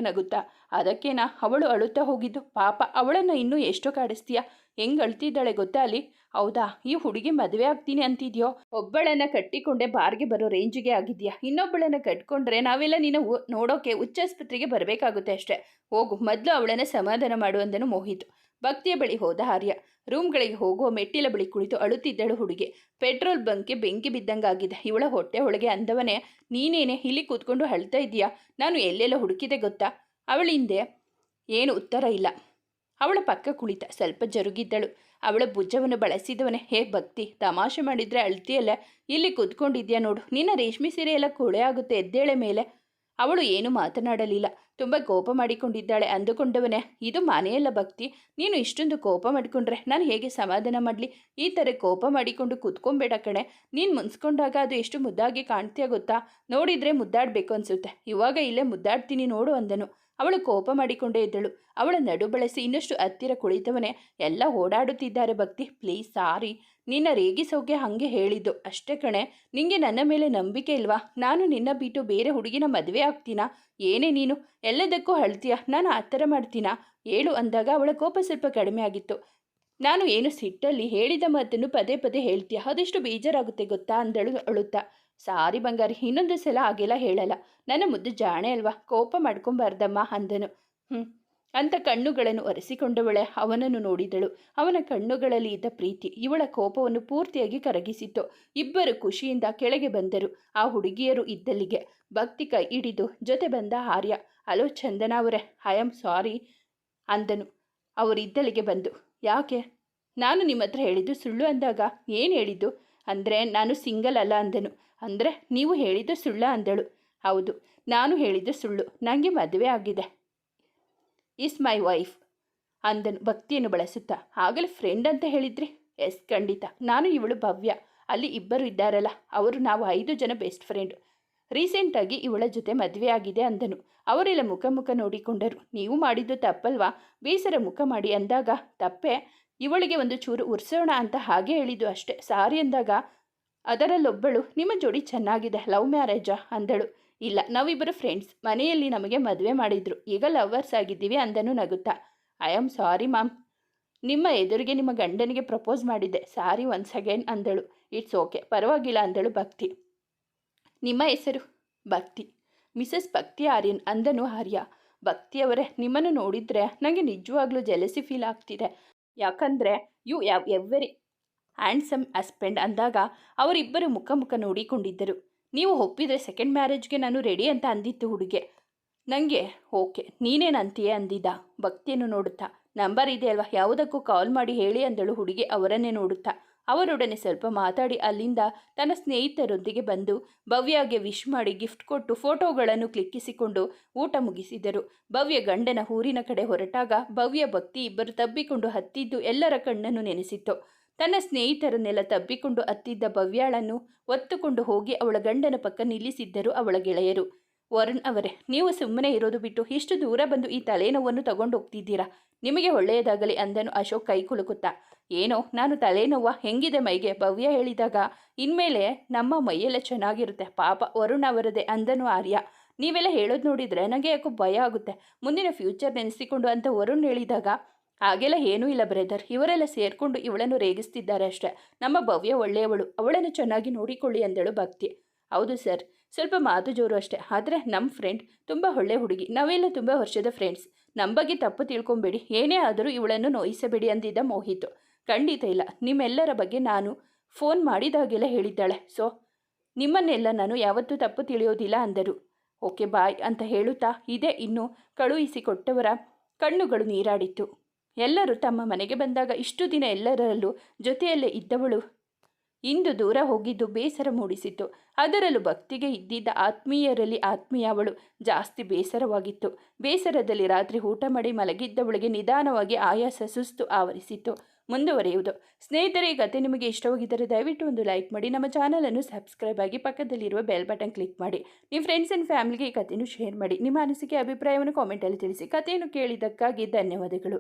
ಅದಕ್ಕೆ ನಾ ಅವಳು ಅಳುತ್ತಾ ಹೋಗಿದ್ದು? ಪಾಪ, ಅವಳನ್ನು ಇನ್ನೂ ಎಷ್ಟು ಕಾಡಿಸ್ತೀಯಾ? ಹೆಂಗ್ ಅಳ್ತಿದ್ದಾಳೆ ಗೊತ್ತಾ ಅಲ್ಲಿ? ಹೌದಾ, ಈ ಹುಡುಗಿ ಮದುವೆ ಆಗ್ತೀನಿ ಅಂತಿದ್ಯೋ? ಒಬ್ಬಳನ್ನ ಕಟ್ಟಿಕೊಂಡೆ ಬಾರ್ಗೆ ಬರೋ ರೇಂಜಿಗೆ ಆಗಿದ್ಯಾ? ಇನ್ನೊಬ್ಬಳನ್ನ ಕಟ್ಕೊಂಡ್ರೆ ನಾವೆಲ್ಲ ನಿನ್ನ ನೋಡೋಕೆ, ಉಚ್ಚಾಸ್ಪತ್ರೆಗೆ ಬರಬೇಕಾಗುತ್ತೆ ಅಷ್ಟೇ. ಹೋಗು, ಮೊದಲು ಅವಳನ್ನ ಸಮಾಧಾನ ಮಾಡು ಅಂದನು ಮೋಹಿತ್. ಭಕ್ತಿಯ ಬಳಿ ಹೋದ ಆರ್ಯ. ರೂಮ್ಗಳಿಗೆ ಹೋಗುವ ಮೆಟ್ಟಿಲ ಬಳಿ ಕುಳಿತು ಅಳುತ್ತಿದ್ದಳು ಹುಡುಗಿ. ಪೆಟ್ರೋಲ್ ಬಂಕ್ಗೆ ಬೆಂಕಿ ಬಿದ್ದಂಗಾಗಿದೆ. ಇವಳ ಹೊಟ್ಟೆ ಒಳಗೆ ಅಂದವನೇ, ನೀನೇನೆ ಇಲ್ಲಿ ಕೂತ್ಕೊಂಡು ಅಳ್ತಾ ಇದೀಯಾ ನಾನು ಎಲ್ಲೆಲ್ಲ ಹುಡುಕಿದೆ ಗೊತ್ತಾ? ಅವಳಿಂದೆ ಏನು ಉತ್ತರ ಇಲ್ಲ. ಅವಳ ಪಕ್ಕ ಕುಳಿತ ಸ್ವಲ್ಪ ಜರುಗಿದ್ದಳು. ಅವಳ ಭುಜವನ್ನು ಬಳಸಿದವನೇ, ಹೇ ಭಕ್ತಿ, ತಮಾಷೆ ಮಾಡಿದ್ರೆ ಅಳ್ತಿಯಲ್ಲ, ಇಲ್ಲಿ ಕೂತ್ಕೊಂಡಿದ್ಯಾ ನೋಡು. ನಿನ್ನ ರೇಷ್ಮೆ ಸೀರೆ ಎಲ್ಲ ಕೊಳೆ ಆಗುತ್ತೆ ಎದ್ದೇಳೆ ಮೇಲೆ. ಅವಳು ಏನು ಮಾತನಾಡಲಿಲ್ಲ. ತುಂಬ ಕೋಪ ಮಾಡಿಕೊಂಡಿದ್ದಾಳೆ ಅಂದುಕೊಂಡವನೇ, ಇದು ಮನೆಯಲ್ಲ ಭಕ್ತಿ. ನೀನು ಇಷ್ಟೊಂದು ಕೋಪ ಮಾಡಿಕೊಂಡ್ರೆ ನಾನು ಹೇಗೆ ಸಮಾಧಾನ ಮಾಡಲಿ? ಈ ಥರ ಕೋಪ ಮಾಡಿಕೊಂಡು ಕೂತ್ಕೊಂಬೇಡ ಕಣೆ. ನೀನು ಮುನ್ಸ್ಕೊಂಡಾಗ ಅದು ಎಷ್ಟು ಮುದ್ದಾಗಿ ಕಾಣ್ತೀಯ ಗೊತ್ತಾ? ನೋಡಿದರೆ ಮುದ್ದಾಡಬೇಕು ಅನಿಸುತ್ತೆ. ಇವಾಗ ಇಲ್ಲೇ ಮುದ್ದಾಡ್ತೀನಿ ನೋಡು ಅಂದನು. ಅವಳು ಕೋಪ ಮಾಡಿಕೊಂಡೇ ಇದ್ದಳು. ಅವಳ ನಡು ಬಳಸಿ ಇನ್ನಷ್ಟು ಹತ್ತಿರ ಕುಳಿತವನೇ ಎಲ್ಲ ಓಡಾಡುತ್ತಿದ್ದಾರೆ ಭಕ್ತಿ. Please sorry. ನಿನ್ನ ರೇಗಿಸೋಕೆ ಹಾಗೆ ಹೇಳಿದ್ದು. ಅಷ್ಟೇ ಕಣೆ. ನಿಂಗೆ ನನ್ನ ಮೇಲೆ ನಂಬಿಕೆ ಇಲ್ವಾ? ನಾನು ನಿನ್ನ ಬಿಟ್ಟು ಬೇರೆ ಹುಡುಗಿನ ಮದುವೆ ಆಗ್ತೀನಾ? ಏನೇ ನೀನು. ಎಲ್ಲದಕ್ಕೂ ಅಳ್ತೀಯ. ನಾನು ಆ ಥರ ಮಾಡ್ತೀನಾ? ಹೇಳು ಅಂದಾಗ ಅವಳ ಕೋಪ ಸ್ವಲ್ಪ ಕಡಿಮೆ ಆಗಿತ್ತು. ನಾನು ಏನು ಸಿಟ್ಟಲ್ಲಿ ಹೇಳಿದ ಮಾತನ್ನು ಪದೇ ಪದೇ ಹೇಳ್ತೀಯ. ಅದೆಷ್ಟು ಬೇಜಾರಾಗುತ್ತೆ ಗೊತ್ತಾ? ಅಂದಳು ಅಳುತ್ತಾ. ಸಾರಿ ಬಂಗಾರಿ, ಇನ್ನೊಂದು ಸಲ ಹಾಗೆಲ್ಲ ಹೇಳಲ್ಲ. ನನ್ನ ಮುದ್ದು ಜಾಣೆ ಅಲ್ವಾ? ಕೋಪ ಮಾಡ್ಕೊಂಬಾರ್ದಮ್ಮ ಅಂದನು. ಹ್ಞೂ ಅಂತ ಕಣ್ಣುಗಳನ್ನು ಒರೆಸಿಕೊಂಡವಳೆ ಅವನನ್ನು ನೋಡಿದಳು. ಅವನ ಕಣ್ಣುಗಳಲ್ಲಿ ಇದ್ದ ಪ್ರೀತಿ ಇವಳ ಕೋಪವನ್ನು ಪೂರ್ತಿಯಾಗಿ ಕರಗಿಸಿತ್ತು. ಇಬ್ಬರು ಖುಷಿಯಿಂದ ಕೆಳಗೆ ಬಂದರು. ಆ ಹುಡುಗಿಯರು ಇದ್ದಲ್ಲಿಗೆ. ಭಕ್ತಿ ಕೈ ಹಿಡಿದು, ಜೊತೆ ಬಂದ ಆರ್ಯ, ಹಲೋ ಚಂದನ ಅವರೇ, ಐ ಆಮ್ ಸಾರಿ ಅಂದನು. ಅವರಿದ್ದಲ್ಲಿಗೆ ಬಂದು, ಯಾಕೆ? ನಾನು ನಿಮ್ಮ ಹತ್ರ ಹೇಳಿದ್ದು ಸುಳ್ಳು ಅಂದಾಗ ಏನು ಹೇಳಿದ್ದು? ಅಂದರೆ ನಾನು ಸಿಂಗಲ್ ಅಲ್ಲ ಅಂದನು. ಅಂದರೆ ನೀವು ಹೇಳಿದ್ದು ಸುಳ್ಳ ಅಂದಳು. ಹೌದು, ನಾನು ಹೇಳಿದ್ದು ಸುಳ್ಳು. ನನಗೆ ಮದುವೆ ಆಗಿದೆ. ಇಸ್ ಮೈ ವೈಫ್ ಅಂದನು ಭಕ್ತಿಯನ್ನು ಬಳಸುತ್ತಾ. ಆಗಲೇ ಫ್ರೆಂಡ್ ಅಂತ ಹೇಳಿದ್ರಿ? ಎಸ್, ಖಂಡಿತ. ನಾನು ಇವಳು ಭವ್ಯ. ಅಲ್ಲಿ ಇಬ್ಬರು ಇದ್ದಾರಲ್ಲ, ಅವರು ನಾವು ಐದು ಜನ ಬೆಸ್ಟ್ ಫ್ರೆಂಡ್. ರೀಸೆಂಟಾಗಿ ಇವಳ ಜೊತೆ ಮದುವೆ ಆಗಿದೆ ಅಂದನು. ಅವರೆಲ್ಲ ಮುಖ ಮುಖ ನೋಡಿಕೊಂಡರು. ನೀವು ಮಾಡಿದ್ದು ತಪ್ಪಲ್ವಾ? ಬೇಸರ ಮುಖ ಮಾಡಿ ಅಂದಾಗ, ತಪ್ಪೆ? ಇವಳಿಗೆ ಒಂದು ಚೂರು ಉರ್ಸೋಣ ಅಂತ ಹಾಗೆ ಹೇಳಿದ್ದು ಅಷ್ಟೇ. ಸಾರಿ ಅಂದಾಗ, ಅದರಲ್ಲೊಬ್ಬಳು ನಿಮ್ಮ ಜೋಡಿ ಚೆನ್ನಾಗಿದೆ, ಲವ್ ಮ್ಯಾರೇಜಾ? ಅಂದಳು. ಇಲ್ಲ, ನಾವಿಬ್ಬರು ಫ್ರೆಂಡ್ಸ್. ಮನೆಯಲ್ಲಿ ನಮಗೆ ಮದುವೆ ಮಾಡಿದ್ರು. ಈಗ ಲವರ್ಸ್ ಆಗಿದ್ದೀವಿ ಅಂದನು ನಗುತ್ತಾ. I am sorry, ma'am. ನಿಮ್ಮ ಎದುರಿಗೆ ನಿಮ್ಮ ಗಂಡನಿಗೆ ಪ್ರಪೋಸ್ ಮಾಡಿದ್ದೆ. ಸಾರಿ ಒನ್ಸ್ ಅಗೇನ್ ಅಂದಳು. It's okay. ಪರವಾಗಿಲ್ಲ ಅಂದಳು ಭಕ್ತಿ. ನಿಮ್ಮ ಹೆಸರು? ಭಕ್ತಿ. ಮಿಸಸ್ ಭಕ್ತಿ ಆರ್ಯನ್ ಅಂದನು ಆರ್ಯ. ಭಕ್ತಿಯವರೇ ನಿಮ್ಮನ್ನು ನೋಡಿದರೆ ನನಗೆ ನಿಜವಾಗ್ಲೂ ಜೆಲಸಿ ಫೀಲ್ ಆಗ್ತಿದೆ. ಯಾಕಂದರೆ ಯು ಯಾವ್ ಎವ್ರಿ ಹ್ಯಾಂಡ್ಸಮ್ ಹಸ್ಬೆಂಡ್ ಅಂದಾಗ ಅವರಿಬ್ಬರು ಮುಖ ಮುಖ ನೋಡಿಕೊಂಡಿದ್ದರು. ನೀವು ಒಪ್ಪಿದರೆ ಸೆಕೆಂಡ್ ಮ್ಯಾರೇಜ್ಗೆ ನಾನು ರೆಡಿ ಅಂತ ಅಂದಿತ್ತು ಹುಡುಗೆ. ನನಗೆ ಓಕೆ ನೀನೇನು ಅಂತೀಯೇ ಅಂದಿದ್ದ. ಭಕ್ತಿಯನ್ನು ನೋಡುತ್ತಾ, ನಂಬರ್ ಇದೆ ಅಲ್ವಾ? ಯಾವುದಕ್ಕೂ ಕಾಲ್ ಮಾಡಿ ಹೇಳಿ ಅಂದಳು ಹುಡುಗಿ ಅವರನ್ನೇ ನೋಡುತ್ತಾ. ಅವರೊಡನೆ ಸ್ವಲ್ಪ ಮಾತಾಡಿ ಅಲ್ಲಿಂದ ತನ್ನ ಸ್ನೇಹಿತರೊಂದಿಗೆ ಬಂದು ಭವ್ಯಗೆ ವಿಶ್ ಮಾಡಿ ಗಿಫ್ಟ್ ಕೊಟ್ಟು ಫೋಟೋಗಳನ್ನು ಕ್ಲಿಕ್ಕಿಸಿಕೊಂಡು ಊಟ ಮುಗಿಸಿದರು. ಭವ್ಯ ಗಂಡನ ಊರಿನ ಕಡೆ ಹೊರಟಾಗ ಭವ್ಯ ಭಕ್ತಿ ಇಬ್ಬರು ತಬ್ಬಿಕೊಂಡು ಹತ್ತಿದ್ದು ಎಲ್ಲರ ಕಣ್ಣನ್ನು ನೆನೆಸಿತ್ತು. ತನ್ನ ಸ್ನೇಹಿತರನ್ನೆಲ್ಲ ತಬ್ಬಿಕೊಂಡು ಹತ್ತಿದ್ದ ಭವ್ಯಾಳನ್ನು ಒತ್ತುಕೊಂಡು ಹೋಗಿ ಅವಳ ಗಂಡನ ಪಕ್ಕ ನಿಲ್ಲಿಸಿದ್ದರು ಅವಳ ಗೆಳೆಯರು. ವರುಣ್ ಅವರೇ, ನೀವು ಸುಮ್ಮನೆ ಇರೋದು ಬಿಟ್ಟು ಇಷ್ಟು ದೂರ ಬಂದು ಈ ತಲೆನೋವನ್ನು ತಗೊಂಡು ಹೋಗ್ತಿದ್ದೀರಾ ನಿಮಗೆ ಒಳ್ಳೆಯದಾಗಲಿ ಅಂದನು ಅಶೋಕ್ ಕೈ ಕುಲುಕುತ್ತಾ. ಏನೋ, ನಾನು ತಲೆನೋವ ಹೆಂಗಿದೆ ಮೈಗೆ? ಭವ್ಯ ಹೇಳಿದಾಗ, ಇನ್ಮೇಲೆ ನಮ್ಮ ಮೈಯೆಲ್ಲ ಚೆನ್ನಾಗಿರುತ್ತೆ. ಪಾಪ ವರುಣ್ ಅವರದೇ ಅಂದನು ಆರ್ಯ. ನೀವೆಲ್ಲ ಹೇಳೋದು ನೋಡಿದರೆ ನನಗೆ ಯಾಕೋ ಭಯ ಆಗುತ್ತೆ. ಮುಂದಿನ ಫ್ಯೂಚರ್ ನೆನೆಸಿಕೊಂಡು ಅಂತ ವರುಣ್ ಹೇಳಿದಾಗ, ಹಾಗೆಲ್ಲ ಏನೂ ಇಲ್ಲ ಬ್ರದರ್. ಇವರೆಲ್ಲ ಸೇರಿಕೊಂಡು ಇವಳನ್ನು ರೇಗಿಸ್ತಿದ್ದಾರೆ ಅಷ್ಟೇ. ನಮ್ಮ ಭವ್ಯ ಒಳ್ಳೆಯವಳು. ಅವಳನ್ನು ಚೆನ್ನಾಗಿ ನೋಡಿಕೊಳ್ಳಿ ಅಂದಳು ಭಕ್ತಿ. ಹೌದು ಸರ್. ಸ್ವಲ್ಪ ಮಾತು ಜೋರು ಅಷ್ಟೇ. ಆದರೆ ನಮ್ಮ ಫ್ರೆಂಡ್ ತುಂಬ ಒಳ್ಳೆ ಹುಡುಗಿ. ನಾವೆಲ್ಲ ತುಂಬ ವರ್ಷದ ಫ್ರೆಂಡ್ಸ್ ನಮ್ಮ ಬಗ್ಗೆ ತಪ್ಪು ತಿಳ್ಕೊಬೇಡಿ. ಏನೇ ಆದರೂ ಇವಳನ್ನು ನೋಯಿಸಬೇಡಿ ಅಂದಿದ್ದ ಮೋಹಿತ್. ಖಂಡಿತ ಇಲ್ಲ. ನಿಮ್ಮೆಲ್ಲರ ಬಗ್ಗೆ ನಾನು ಫೋನ್ ಮಾಡಿದಾಗೆಲ್ಲ ಹೇಳಿದ್ದಾಳೆ. ಸೊ ನಿಮ್ಮನ್ನೆಲ್ಲ ನಾನು ಯಾವತ್ತೂ ತಪ್ಪು ತಿಳಿಯೋದಿಲ್ಲ ಅಂದರು. ಓಕೆ ಬಾಯ್ ಅಂತ ಹೇಳುತ್ತಾ ಇದೇ. ಇನ್ನು ಕಳುಹಿಸಿಕೊಟ್ಟವರ ಕಣ್ಣುಗಳು ನೀರಾಡಿತ್ತು. ಎಲ್ಲರೂ ತಮ್ಮ ಮನೆಗೆ ಬಂದಾಗ ಇಷ್ಟು ದಿನ ಎಲ್ಲರಲ್ಲೂ ಜೊತೆಯಲ್ಲೇ ಇದ್ದವಳು ಇಂದು ದೂರ ಹೋಗಿದ್ದು ಬೇಸರ ಮೂಡಿಸಿತು ಅದರಲ್ಲೂ ಭಕ್ತಿಗೆ ಇದ್ದಿದ್ದ ಆತ್ಮೀಯರಲ್ಲಿ ಆತ್ಮೀಯ ಅವಳು ಜಾಸ್ತಿ ಬೇಸರವಾಗಿತ್ತು. ಬೇಸರದಲ್ಲಿ ರಾತ್ರಿ ಊಟ ಮಾಡಿ ಮಲಗಿದ್ದವಳಿಗೆ ನಿಧಾನವಾಗಿ ಆಯಾಸ ಸುಸ್ತು ಆವರಿಸಿತ್ತು. ಮುಂದುವರೆಯುವುದು. ಸ್ನೇಹಿತರೆ, ಈ ಕತೆ ನಿಮಗೆ ಇಷ್ಟವಾಗಿದ್ದರೆ ದಯವಿಟ್ಟು ಒಂದು ಲೈಕ್ ಮಾಡಿ, ನಮ್ಮ ಚಾನಲನ್ನು ಸಬ್ಸ್ಕ್ರೈಬ್ ಆಗಿ ಪಕ್ಕದಲ್ಲಿರುವ ಬೆಲ್ ಬಟನ್ ಕ್ಲಿಕ್ ಮಾಡಿ. ನಿಮ್ಮ ಫ್ರೆಂಡ್ಸ್ ಆ್ಯಂಡ್ ಫ್ಯಾಮಿಲಿಗೆ ಈ ಕಥೆಯನ್ನು ಶೇರ್ ಮಾಡಿ. ನಿಮ್ಮ ಅನಿಸಿಕೆ, ಅಭಿಪ್ರಾಯವನ್ನು ಕಾಮೆಂಟಲ್ಲಿ ತಿಳಿಸಿ. ಕಥೆಯನ್ನು ಕೇಳಿದ್ದಕ್ಕಾಗಿ ಧನ್ಯವಾದಗಳು.